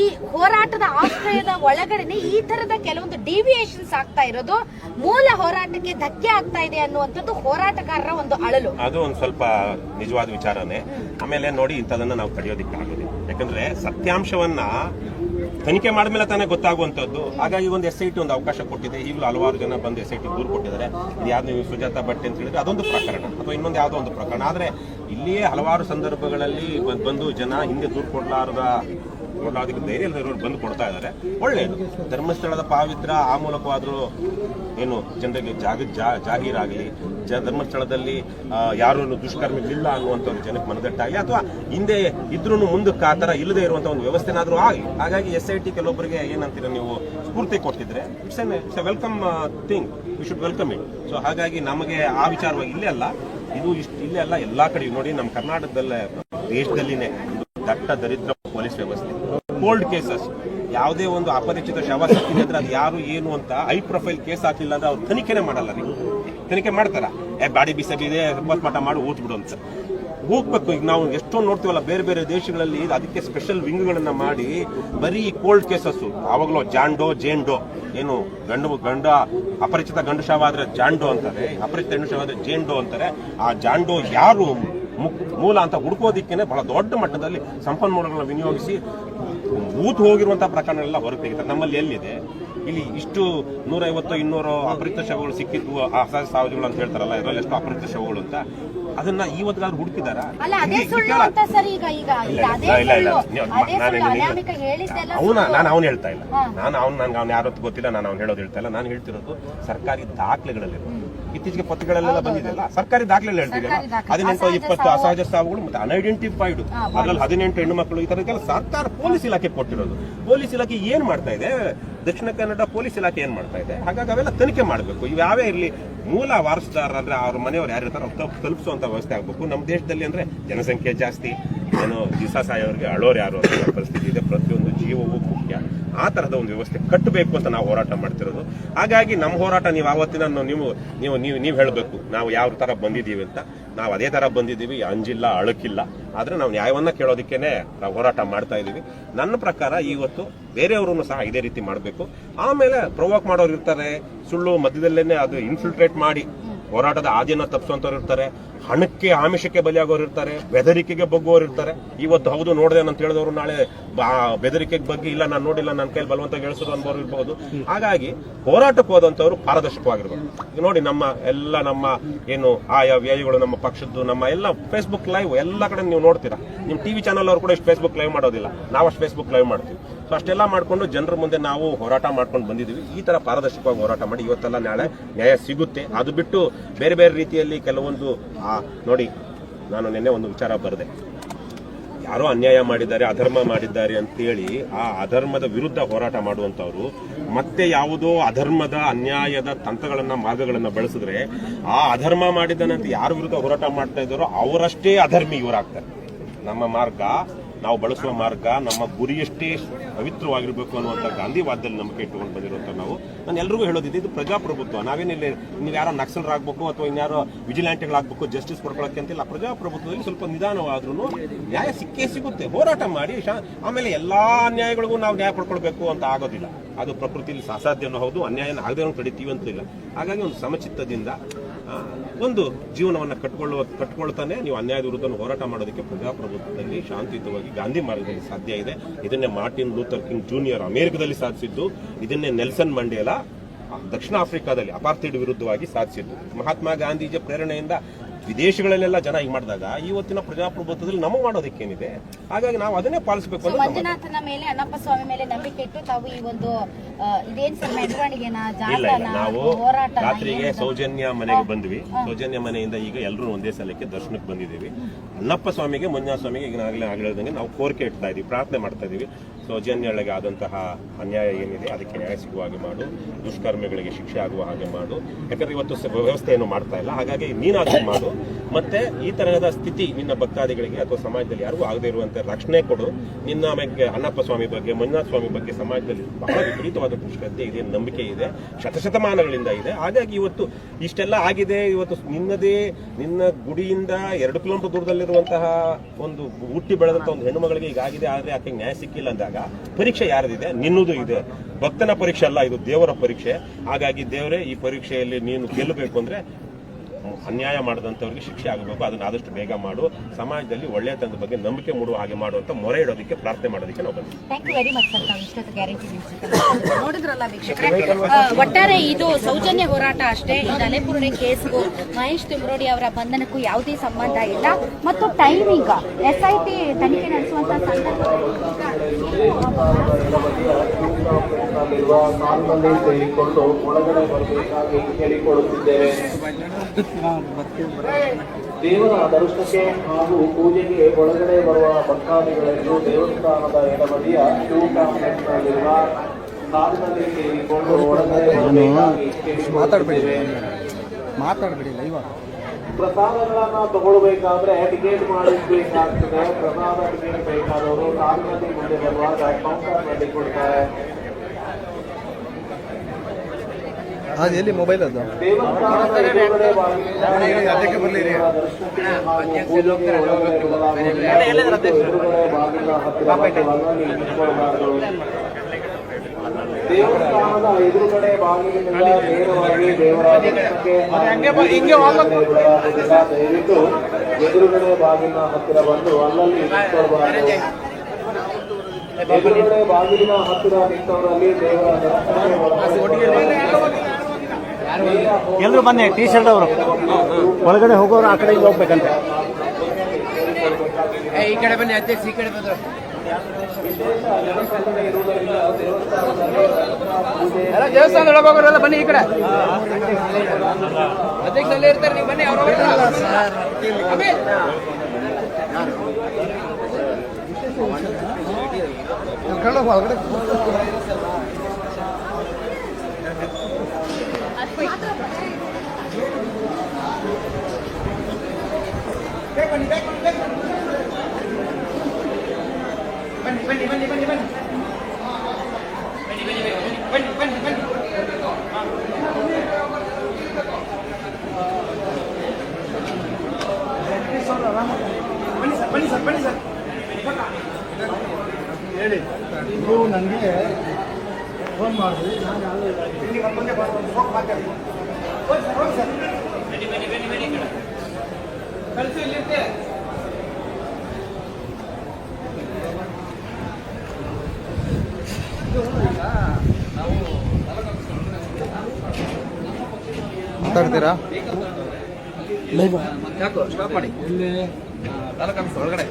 ಈ ಹೋರಾಟದ ಆಶ್ರಯದ ಒಳಗಡೆನೆ ಈ ತರದ ಕೆಲವೊಂದು ಡಿವಿಯೇಷನ್ಸ್ ಆಗ್ತಾ ಇರೋದು, ಮೂಲ ಹೋರಾಟಕ್ಕೆ ಧಕ್ಕೆ ಆಗ್ತಾ ಇದೆ ಅನ್ನುವಂಥದ್ದು ಹೋರಾಟಗಾರರ ಒಂದು ಅಳಲು. ಅದು ಒಂದು ಸ್ವಲ್ಪ ನಿಜವಾದ ವಿಚಾರನೇ. ಆಮೇಲೆ ನೋಡಿ ಇಂಥದನ್ನ ನಾವು ತಡೆಯೋದಿಕ್ಕೆ ಆಗೋದಿಲ್ಲ. ಯಾಕಂದ್ರೆ ಸತ್ಯಾಂಶವನ್ನ ತನಿಖೆ ಮಾಡಿದ್ಮೇಲೆ ತಾನೇ ಗೊತ್ತಾಗುವಂತದ್ದು ಹಾಗಾಗಿ ಒಂದು ಎಸ್ ಐ ಟಿ ಒಂದು ಅವಕಾಶ ಕೊಟ್ಟಿದೆ. ಈಗಲೂ ಹಲವಾರು ಜನ ಬಂದು ಎಸ್ ಐ ಟಿ ದೂರು ಕೊಟ್ಟಿದ್ದಾರೆ. ಇದು ಯಾವ್ದು ನೀವು ಸುಜಾತ ಭಟ್ ಅಂತ ಹೇಳಿದ್ರೆ ಅದೊಂದು ಪ್ರಕರಣ. ಅಥವಾ ಇನ್ನೊಂದು ಯಾವುದೋ ಒಂದು ಪ್ರಕರಣ. ಆದ್ರೆ ಇಲ್ಲಿಯೇ ಹಲವಾರು ಸಂದರ್ಭಗಳಲ್ಲಿ ಬಂದು ಜನ ಹಿಂದೆ ದೂರು ಕೊಡಲಾರದ ಕೊಡೋದಕ್ಕೆ ಧೈರ್ಯ ಬಂದು ಕೊಡ್ತಾ ಇದ್ದಾರೆ. ಒಳ್ಳೆಯದು ಧರ್ಮಸ್ಥಳದ ಪಾವಿತ್ರ, ಆ ಮೂಲಕವಾದರೂ ಏನು ಜನರಿಗೆ ಜಾಗ ಜಾಹೀರಾಗಲಿ, ಜ, ಧರ್ಮಸ್ಥಳದಲ್ಲಿ ಯಾರೂ ದುಷ್ಕರ್ಮಿಗಳಿಲ್ಲ ಅನ್ನುವಂಥವ್ರು ಜನಕ್ಕೆ ಮನದಟ್ಟಾಗಲಿ ಅಥವಾ ಹಿಂದೆ ಇದ್ರೂ ಮುಂದಕ್ಕೆ ಆ ಥರ ಇಲ್ಲದೆ ಇರುವಂಥ ಒಂದು ವ್ಯವಸ್ಥೆನಾದರೂ ಆಗಲಿ, ಹಾಗಾಗಿ ಎಸ್ ಐ ಟಿ ಕೆಲವೊಬ್ಬರಿಗೆ ಏನಂತೀರ ನೀವು ಸ್ಫೂರ್ತಿ ಕೊಟ್ಟಿದ್ರೆ, it's an, it's a welcome thing. We should welcome it. So ಹಾಗಾಗಿ ನಮಗೆ ಆ ವಿಚಾರವಾಗಿ ಇಲ್ಲೇ ಅಲ್ಲ, ಇದು ಇಷ್ಟು ಇಲ್ಲೇ ಅಲ್ಲ, ಎಲ್ಲಾ ಕಡೆ ನೋಡಿ, ನಮ್ಮ ಕರ್ನಾಟಕದಲ್ಲೇ, ದೇಶದಲ್ಲಿನೇ ದಟ್ಟ, ದರಿದ್ರ ಪೊಲೀಸ್ ವ್ಯವಸ್ಥೆ. ಕೋಲ್ಡ್ ಕೇಸಸ್ ಯಾವುದೇ ಒಂದು ಅಪರಿಚಿತ ಶವ ಸಿಕ್ಕಿದೆ ಅಂದ್ರೆ ಅದು ಯಾರು, ಏನು ಅಂತ ಹೈ ಪ್ರೊಫೈಲ್ ಕೇಸ್ ಹಾಕಿಲ್ಲ ಅಂದ್ರೆ ಅವ್ರು ತನಿಖೆನೆ ಮಾಡಲ್ಲ ರೀ ತನಿಖೆ ಮಾಡ್ತಾರ? ಏ ಬಾಡಿ ಬಿಸಬಿದೆ ಮಠ ಮಾಡಿ ಓದ್ ಅಂತ. ಹೋಗ್ಬೇಕು, ಈಗ ನಾವು ಎಷ್ಟೊಂದು ನೋಡ್ತೀವಲ್ಲ, ಬೇರೆ ಬೇರೆ ದೇಶಗಳಲ್ಲಿ ಅದಕ್ಕೆ ಸ್ಪೆಷಲ್ ವಿಂಗ್ಗಳನ್ನ ಮಾಡಿ ಬರೀ ಕೋಲ್ಡ್ ಕೇಸಸ್ ಆವಾಗಲೂ ಜಾಂಡೋ, ಜೇಂಡೋ. ಏನು ಗಂಡು, ಗಂಡ, ಅಪರಿಚಿತ ಗಂಡು ಶವ ಆದ್ರೆ ಜಾಂಡೋ ಅಂತಾರೆ, ಅಪರಿಚಿತ ಹೆಣ್ಣು ಶವ ಆದ್ರೆ ಜೇಂಡೋ ಅಂತಾರೆ. ಆ ಜಾಂಡೋ ಯಾರು ಮೂಲ ಅಂತ ಹುಡುಕೋದಿಕ್ಕೇನೆ ಬಹಳ ದೊಡ್ಡ ಮಟ್ಟದಲ್ಲಿ ಸಂಪನ್ಮೂಲಗಳನ್ನ ವಿನಿಯೋಗಿಸಿ ಊತ್ ಹೋಗಿರುವಂತಹ ಪ್ರಕರಣಗಳೆಲ್ಲ ಹೊರಗೆ ತೆಗಿತಾರೆ. ನಮ್ಮಲ್ಲಿ ಎಲ್ಲಿದೆ? ಇಲ್ಲಿ ಇಷ್ಟು ನೂರೈವತ್ತು ಇನ್ನೂರು ಅಪರಿತ ಶವಗಳು ಸಿಕ್ಕಿದ್ವು ಅಸಹಜ ಸಾವಿಗಳು ಅಂತ ಹೇಳ್ತಾರಲ್ಲ ಇದರಲ್ಲಿ ಎಷ್ಟು ಅಪರಿತ ಶವಗಳು ಅಂತ. ಅದನ್ನ ಇವತ್ತಿಗಾದ್ರೂ ಹುಡುಕಿದಾರ? ಅವನ ನಾನು ಅವನು ಹೇಳ್ತಾ ಇಲ್ಲ. ನಾನು ಅವ್ನು ನನ್ಗೆ ಅವ್ನು ಯಾರೊತ್ತು ಗೊತ್ತಿಲ್ಲ ನಾನು ಅವ್ನು ಹೇಳೋದು ಹೇಳ್ತಾ ಇಲ್ಲ. ನಾನು ಹೇಳ್ತಿರೋದು ಸರ್ಕಾರಿ ದಾಖಲೆಗಳಲ್ಲಿ ಇತ್ತೀಚೆಗೆ ಪತ್ರಿಕೆಗಳೆಲ್ಲ ಬಂದಿದೆಯಲ್ಲ ಸರ್ಕಾರಿ ದಾಖಲೆಲ್ಲ ಹೇಳ್ತಿದೆಯಲ್ಲ. ಹದಿನೆಂಟು ಇಪ್ಪತ್ತು ಅಸಹಜ ಸಾವುಗಳು ಮತ್ತೆ ಅನ್ಐಡೆಂಟಿಫೈಡ್ ಅದ್ರಲ್ಲಿ ಹದಿನೆಂಟು ಹೆಣ್ಣು ಮಕ್ಕಳು ಈ ಥರಕ್ಕೆಲ್ಲ ಸರ್ಕಾರ ಪೊಲೀಸ್ ಇಲಾಖೆ ಕೊಟ್ಟಿರೋದು. ಪೊಲೀಸ್ ಇಲಾಖೆ ಏನ್ ಮಾಡ್ತಾ ಇದೆ? ದಕ್ಷಿಣ ಕನ್ನಡ ಪೊಲೀಸ್ ಇಲಾಖೆ ಏನ್ ಮಾಡ್ತಾ ಇದೆ? ಹಾಗಾಗಿ ಅವೆಲ್ಲ ತನಿಖೆ ಮಾಡಬೇಕು. ಇವು ಯಾವೇ ಇರಲಿ? ಮೂಲ ವಾರಸುದಾರ ಅಂದ್ರೆ ಅವ್ರ ಮನೆಯವ್ರು ಯಾರು ಇರ್ತಾರೋ ಅವ್ರು ತಲುಪ್- ತಲುಪಿಸುವಂತ ವ್ಯವಸ್ಥೆ ಆಗಬೇಕು. ನಮ್ಮ ದೇಶದಲ್ಲಿ ಅಂದ್ರೆ ಜನಸಂಖ್ಯೆ ಜಾಸ್ತಿ. ಏನು ದಿವಸ ಸಾಯೋರಿಗೆ ಅಳೋರು ಯಾರು ಅಂತ ಪರಿಸ್ಥಿತಿ ಇದೆ. ಪ್ರತಿಯೊಂದು ಜೀವವೂ ಆ ತರಹದ ಒಂದು ವ್ಯವಸ್ಥೆ ಕಟ್ಟಬೇಕು ಅಂತ ನಾವು ಹೋರಾಟ ಮಾಡ್ತಿರೋದು. ಹಾಗಾಗಿ ನಮ್ಮ ಹೋರಾಟ ನೀವು ಆವತ್ತಿನ ನೀವು ನೀವು ನೀವು ನೀವು ಹೇಳಬೇಕು. ನಾವು ಯಾವ ತರ ಬಂದಿದ್ದೀವಿ ಅಂತ. ನಾವು ಅದೇ ತರ ಬಂದಿದ್ದೀವಿ. ಅಂಜಿಲ್ಲ, ಅಳಕಿಲ್ಲ. ಆದ್ರೆ ನಾವು ನ್ಯಾಯವನ್ನ ಕೇಳೋದಕ್ಕೇನೆ ನಾವು ಹೋರಾಟ ಮಾಡ್ತಾ ಇದ್ದೀವಿ. ನನ್ನ ಪ್ರಕಾರ ಇವತ್ತು ಬೇರೆಯವರು ಸಹ ಇದೇ ರೀತಿ ಮಾಡಬೇಕು. ಆಮೇಲೆ ಪ್ರೊವೋಕ್ ಮಾಡೋರು ಇರ್ತಾರೆ. ಸುಳ್ಳು ಮಧ್ಯದಲ್ಲೇನೆ ಅದು ಇನ್ಫಿಲ್ಟ್ರೇಟ್ ಮಾಡಿ ಹೋರಾಟದ ಆದಿಯನ್ನ ತಪ್ಪಿಸುವಂತವ್ರು ಇರ್ತಾರೆ, ಹಣಕ್ಕೆ, ಆಮಿಷಕ್ಕೆ ಬಲಿಯಾಗೋರು ಇರ್ತಾರೆ, ಬೆದರಿಕೆಗೆ ಬಗ್ಗುವವರು ಇರ್ತಾರೆ. ಇವತ್ತು ಹೌದು, ನೋಡಿದೆ ಅಂತ ಹೇಳಿದವರು ನಾಳೆ ಬೆದರಿಕೆಗೆ ಬಗ್ಗೆ, ಇಲ್ಲ, ನಾನು ನೋಡಿಲ್ಲ ನನ್ನ ಕೈಲಿ ಬಲವಂತ ಗೆಳಿಸೋದು ಅನ್ಬೋರು ಇರ್ಬೋದು. ಹಾಗಾಗಿ ಹೋರಾಟಕ್ಕೆ ಹೋದಂತವ್ರು ಪಾರದರ್ಶಕವಾಗಿರ್ಬೋದು ಈಗ ನೋಡಿ, ನಮ್ಮ ಎಲ್ಲ ನಮ್ಮ ಏನು ಆಯಾ ವ್ಯಯಗಳು, ನಮ್ಮ ಪಕ್ಷದ್ದು, ನಮ್ಮ ಎಲ್ಲ ಫೇಸ್ಬುಕ್ ಲೈವ್ ಎಲ್ಲ ಕಡೆ ನೀವು ನೋಡ್ತೀರಾ. ನಿಮ್ಮ ಟಿವಿ ಚಾನಲ್ ಅವರು ಕೂಡ ಇಷ್ಟು ಫೇಸ್ಬುಕ್ ಲೈವ್ ಮಾಡೋದಿಲ್ಲ. ನಾವು ಫೇಸ್ಬುಕ್ ಲೈವ್ ಮಾಡ್ತೀವಿ. ಸೊ ಅಷ್ಟೆಲ್ಲ ಮಾಡ್ಕೊಂಡು ಜನರ ಮುಂದೆ ನಾವು ಹೋರಾಟ ಮಾಡ್ಕೊಂಡು ಬಂದಿದ್ದೀವಿ. ಈ ತರ ಪಾರದರ್ಶಕವಾಗಿ ಹೋರಾಟ ಮಾಡಿ ಇವತ್ತೆಲ್ಲ ನಾಳೆ ನ್ಯಾಯ ಸಿಗುತ್ತೆ. ಅದು ಬಿಟ್ಟು ಬೇರೆ ಬೇರೆ ರೀತಿಯಲ್ಲಿ ಕೆಲವೊಂದು, ಆ, ನೋಡಿ, ನಾನು ನಿನ್ನೆ ಒಂದು ವಿಚಾರ ಬರೆದೆ. ಯಾರೋ ಅನ್ಯಾಯ ಮಾಡಿದ್ದಾರೆ, ಅಧರ್ಮ ಮಾಡಿದ್ದಾರೆ ಅಂತೇಳಿ ಆ ಅಧರ್ಮದ ವಿರುದ್ಧ ಹೋರಾಟ ಮಾಡುವಂಥವ್ರು, ಮತ್ತೆ ಯಾವುದೋ ಅಧರ್ಮದ, ಅನ್ಯಾಯದ ತಂತ್ರಗಳನ್ನು, ಮಾರ್ಗಗಳನ್ನು ಬಳಸಿದ್ರೆ ಆ ಅಧರ್ಮ ಮಾಡಿದನಂತ ಯಾರ ವಿರುದ್ಧ ಹೋರಾಟ ಮಾಡ್ತಾ ಇದ್ದಾರೋ ಅವರಷ್ಟೇ ಅಧರ್ಮಿ ಇವರಾಗ್ತಾರೆ. ನಮ್ಮ ಮಾರ್ಗ ನಾವು ಬಳಸುವ ಮಾರ್ಗ ನಮ್ಮ ಗುರಿಯಷ್ಟೇ ಪವಿತ್ರವಾಗಿರಬೇಕು ಅನ್ನುವಂಥ ಗಾಂಧಿವಾದದಲ್ಲಿ ನಂಬಿಕೆ ಇಟ್ಟುಕೊಂಡು ಬಂದಿರುವಂಥ ನಾವು. ನಾನು ಎಲ್ರಿಗೂ ಹೇಳೋದಿದೆ, ಇದು ಪ್ರಜಾಪ್ರಭುತ್ವ. ನಾವೇನಿಲ್ಲ ನೀವು ಯಾರೋ ನಕ್ಸಲರಾಗಬೇಕು ಅಥವಾ ಇನ್ಯಾರೋ ವಿಜಿಲೆಂಟ್ಗಳಾಗಬೇಕು, ಜಸ್ಟಿಸ್ ಪಡ್ಕೊಳ್ಳೋಕೆ ಅಂತಿಲ್ಲ. ಪ್ರಜಾಪ್ರಭುತ್ವದಲ್ಲಿ ಸ್ವಲ್ಪ ನಿಧಾನವಾದ್ರೂ ನ್ಯಾಯ ಸಿಕ್ಕೇ ಸಿಗುತ್ತೆ. ಹೋರಾಟ ಮಾಡಿ ಆಮೇಲೆ ಎಲ್ಲ ಅನ್ಯಾಯಗಳಿಗೂ ನಾವು ನ್ಯಾಯ ಪಡ್ಕೊಳ್ಬೇಕು ಅಂತ ಆಗೋದಿಲ್ಲ. ಅದು ಪ್ರಕೃತಿಯಲ್ಲಿ ಅಸಾಧ್ಯನೂ ಹೌದು, ಅನ್ಯಾಯನ ಆಗದೆ ತಡಿತೀವಿ ಅಂತ ಇಲ್ಲ. ಹಾಗಾಗಿ ಒಂದು ಸಮಚಿತ್ತದಿಂದ ಒಂದು ಜೀವನವನ್ನು ಕಟ್ಕೊಳ್ಳುವ, ಕಟ್ಕೊಳ್ತಾನೆ, ನೀವು ಅನ್ಯಾಯದ ವಿರುದ್ಧ ಹೋರಾಟ ಮಾಡೋದಕ್ಕೆ ಪ್ರಜಾಪ್ರಭುತ್ವದಲ್ಲಿ ಶಾಂತಿಯುತವಾಗಿ ಗಾಂಧಿ ಮಾರ್ಗದಲ್ಲಿ ಸಾಧ್ಯ ಇದೆ. ಇದನ್ನೇ ಮಾರ್ಟಿನ್ ಲೂಥರ್ ಕಿಂಗ್ ಜೂನಿಯರ್ ಅಮೆರಿಕದಲ್ಲಿ ಸಾಧಿಸಿದ್ದು, ಇದನ್ನೇ ನೆಲ್ಸನ್ ಮಂಡೇಲಾ ದಕ್ಷಿಣ ಆಫ್ರಿಕಾದಲ್ಲಿ ಅಪಾರ್ಥೈಡ್ ವಿರುದ್ಧವಾಗಿ ಸಾಧಿಸಿದ್ದು. ಮಹಾತ್ಮ ಗಾಂಧೀಜಿಯ ಪ್ರೇರಣೆಯಿಂದ ವಿದೇಶಗಳಲ್ಲೆಲ್ಲ ಜನ ಈಗ ಮಾಡಿದಾಗ ಇವತ್ತಿನ ಪ್ರಜಾಪ್ರಭುತ್ವದಲ್ಲಿ ನಮಗೆ ಮಾಡೋದಕ್ಕೇನಿದೆ? ಹಾಗಾಗಿ ನಾವು ಅದನ್ನೇ ಪಾಲಿಸಬೇಕು ನಮ್ಮ- ಮಂಜುನಾಥನ ಮೇಲೆ ಅಣ್ಣಪ್ಪ ಸ್ವಾಮಿ ಮೇಲೆ ನಂಬಿಕೆ ಇಟ್ಟು ತಾವು ಈ ಒಂದು ಆ, ಇದೇನ್ ಸರ್ ಮೆರವಣಿಗೆನ ಇಲ್ಲ ಇಲ್ಲ. ಜಾಥಾನ ನಾವು ಹೋರಾಟ ರಾತ್ರಿಗೆ ಸೌಜನ್ಯ ಮನೆಗೆ ಬಂದ್ವಿ. ಸೌಜನ್ಯ ಮನೆಯಿಂದ ಈಗ ಎಲ್ಲರೂ ಒಂದೇ ಸಲಕ್ಕೆ ದರ್ಶನಕ್ಕೆ ಬಂದಿದ್ದೀವಿ. ಅಣ್ಣಪ್ಪ ಸ್ವಾಮಿಗೆ ಮಂಜುನಾಥ ಸ್ವಾಮಿಗೆ ಈಗ ಆಗಲೇ ಆಗಲಿದಂಗೆ ನಾವು ಕೋರಿಕೆ ಇಡ್ತಾ ಇದೀವಿ ಪ್ರಾರ್ಥನೆ ಮಾಡ್ತಾ ಇದೀವಿ. ಸೌಜನ್ಯಗಳಿಗೆ ಆದಂತಹ ಅನ್ಯಾಯ ಏನಿದೆ, ಅದಕ್ಕೆ ನ್ಯಾಯ ಸಿಗುವ ಹಾಗೆ ಮಾಡು, ದುಷ್ಕರ್ಮಿಗಳಿಗೆ ಶಿಕ್ಷೆ ಆಗುವ ಹಾಗೆ ಮಾಡು. ಯಾಕಂದ್ರೆ ಇವತ್ತು ವ್ಯವಸ್ಥೆಯನ್ನು ಮಾಡ್ತಾ ಇಲ್ಲ. ಹಾಗಾಗಿ ನೀನಾದರೂ ಮಾಡು. ಮತ್ತೆ ಈ ತರಹದ ಸ್ಥಿತಿ ನಿನ್ನ ಭಕ್ತಾದಿಗಳಿಗೆ ಅಥವಾ ಸಮಾಜದಲ್ಲಿ ಯಾರಿಗೂ ಆಗದೇ ಇರುವಂತೆ ರಕ್ಷಣೆ ಕೊಡು. ನಿನ್ನ ಆಮೇಲೆ ಅಣ್ಣಪ್ಪ ಸ್ವಾಮಿ ಬಗ್ಗೆ, ಮಂಜುನಾಥ ಸ್ವಾಮಿ ಬಗ್ಗೆ ಸಮಾಜದಲ್ಲಿ ಬಹಳ ವಿಪರೀತವಾದ ಶ್ರದ್ಧೆ ಇದೆ, ನಂಬಿಕೆ ಇದೆ, ಶತಶತಮಾನಗಳಿಂದ ಇದೆ. ಹಾಗಾಗಿ ಇವತ್ತು ಇಷ್ಟೆಲ್ಲ ಆಗಿದೆ. ಇವತ್ತು ನಿನ್ನದೇ, ನಿನ್ನ ಗುಡಿಯಿಂದ ಎರಡು ಕಿಲೋಮೀಟರ್ ದೂರದಲ್ಲಿರುವಂತಹ ಒಂದು ಹುಟ್ಟಿ ಬೆಳೆದಂಥ ಒಂದು ಹೆಣ್ಣು ಮಗಳಿಗೆ ಈಗ ಆಗಿದೆ. ಆದರೆ ಆಕೆ ನ್ಯಾಯ ಸಿಕ್ಕಿಲ್ಲ ಅಂದಾಗ ಪರೀಕ್ಷೆ ಯಾರದಿದೆ? ನಿನ್ನದು ಇದೆ. ಭಕ್ತನ ಪರೀಕ್ಷೆ ಅಲ್ಲ ಇದು ದೇವರ ಪರೀಕ್ಷೆ. ಹಾಗಾಗಿ ದೇವರೇ ಈ ಪರೀಕ್ಷೆಯಲ್ಲಿ ನೀನು ಗೆಲ್ಲಬೇಕು ಅಂದ್ರೆ ಅನ್ಯಾಯ ಮಾಡಿದಂಥವ್ರಿಗೆ ಶಿಕ್ಷೆ ಆಗಬೇಕು. ಅದನ್ನ ಆದಷ್ಟು ಬೇಗ ಮಾಡು. ಸಮಾಜದಲ್ಲಿ ಒಳ್ಳೆಯತನದ ಬಗ್ಗೆ ನಂಬಿಕೆ ಮೂಡುವ ಹಾಗೆ ಮಾಡುವಂತ ಮೊರೆ ಇಡೋದಕ್ಕೆ ಪ್ರಾರ್ಥನೆ ಮಾಡೋದಕ್ಕೆ ನಾವು ಬಂದಿದ್ದೀವಿ. Thank you very much sir ತಾವು ಇಷ್ಟೊತ್ತು ಗ್ಯಾರಂಟಿ ನೋಡಿದ್ರಲ್ಲ ವೀಕ್ಷಕರೇ? ಒಟ್ಟಾರೆ ಇದು ಸೌಜನ್ಯ ಹೋರಾಟ ಅಷ್ಟೇ. ಈ ಅಲೆಪುರ್ಣೆ ಕೇಸ್ಗೂ ಮಹೇಶ್ ತಿಮ್ರೋಡಿ ಅವರ ಬಂಧನಕ್ಕೂ ಯಾವುದೇ ಸಂಬಂಧ ಇಲ್ಲ. ಮತ್ತು ಟೈಮಿಂಗ್ ಎಸ್ ಐ ಟಿ ತನಿಖೆ ನಡೆಸುವಂತ ನಲ್ಲಿರುವ ಕಾಲ್ನಲ್ಲಿ ಸೇರಿಕೊಂಡು ಒಳಗಡೆ ಬರಬೇಕಾಗಿ ಕೇಳಿಕೊಳ್ಳುತ್ತಿದ್ದೇವೆ ದೇವರ ದರ್ಶನಕ್ಕೆ ಹಾಗೂ ಪೂಜೆಗೆ ಒಳಗಡೆ ಬರುವ ಭಕ್ತಾದಿಗಳನ್ನು ದೇವಸ್ಥಾನದ ಎಡಬದಿಯ ಕ್ಯೂ ಕಾಂಪ್ಲೆಕ್ಸ್ನಲ್ಲಿರುವ ಕಾಲ್ನಲ್ಲಿ ಸೇರಿಕೊಂಡು ಒಳಗಡೆ ಬರಬೇಕಾಗಿ ಕೇಳಿಕೊಳ್ಳುತ್ತಿದ್ದೇವೆ ಮಾತಾಡಬೇಡಿ ಲೈವ್ ಪ್ರಸಾದಗಳನ್ನು ತಗೊಳ್ಬೇಕಾದ್ರೆ ಟಿಕೆಟ್ ಮಾಡಿಸಬೇಕಾಗ್ತದೆ ಪ್ರಸಾದ ಟಿಕೆಟ್ ಬೇಕಾದವರು ಕಾಂಗ್ರೆಸ್ ಮುಂದೆ ಬರುವಾಗ ಕೌಂಟರ್ ಮಾಡಿಕೊಡ್ತಾರೆ ಅದು ಎಲ್ಲಿ ಮೊಬೈಲ್ ಅದು ಅದಕ್ಕೆ ಬರಲಿ ಬಾಗಿಲ ಹತ್ತಿರ ದೇವಸ್ಥಾನದ ಎದುರುಗಡೆ ಬಾಗಿಲಿನಿಂದ ನೇರವಾಗಿ ದೇವರ. ದಯವಿಟ್ಟು ಎದುರುಗಡೆ ಬಾಗಿಲಿನ ಹತ್ತಿರ ಬಂದು ಅಲ್ಲಲ್ಲಿ ನಿಂತ್ಕೊಳ್ಬಾರ್ದು. ಎದುರುಗಡೆ ಬಾಗಿಲಿನ ಹತ್ತಿರ ನಿಂತವರಲ್ಲಿ ದೇವರ ದರ್ಶನ ಎಲ್ಲರೂ ಬನ್ನಿ ಟೀ ಶರ್ಟ್ ಅವರು. ಒಳಗಡೆ ಹೋಗೋರು ಆ ಕಡೆ ಹಿಂಗ್ ಹೋಗ್ಬೇಕಂತೆ ಈ ಕಡೆ ಬನ್ನಿ ಅಧ್ಯಕ್ಷ ಈ ಕಡೆ ಬಂದ್ರು. ದೇವಸ್ಥಾನ ಒಳಗೆ ಬನ್ನಿ ಈ ಕಡೆ ಅಧ್ಯಕ್ಷಲ್ಲೇ ಇರ್ತಾರೆ ನೀವು ಬನ್ನಿ ಅವ್ರು ಒಳಗಡೆ Back on. ಬನ್ನಿ ಬನ್ನಿ ಬನ್ನಿ ಬನ್ನಿ ಬನ್ನಿ ಬನ್ನಿ ಬನ್ನಿ ಬನ್ನಿ ಬನ್ನಿ ಸರ್ ಬನ್ನಿ ಸರ್ ಬನ್ನಿ ಸರ್ ಇದು ನನಗೆ ಫೋನ್ ಮಾಡಿದ್ರಿ ಕಳಿಸಿ ಇಲ್ಲಿರ್ತೆ ಮಾತಾಡ್ತೀರಾ ಇದ್ದೀರಾ? ಯಾಕೋ ಸ್ಟಾಪ್ ಮಾಡಿ. ಇಲ್ಲಿ ಒಳಗಡೆ.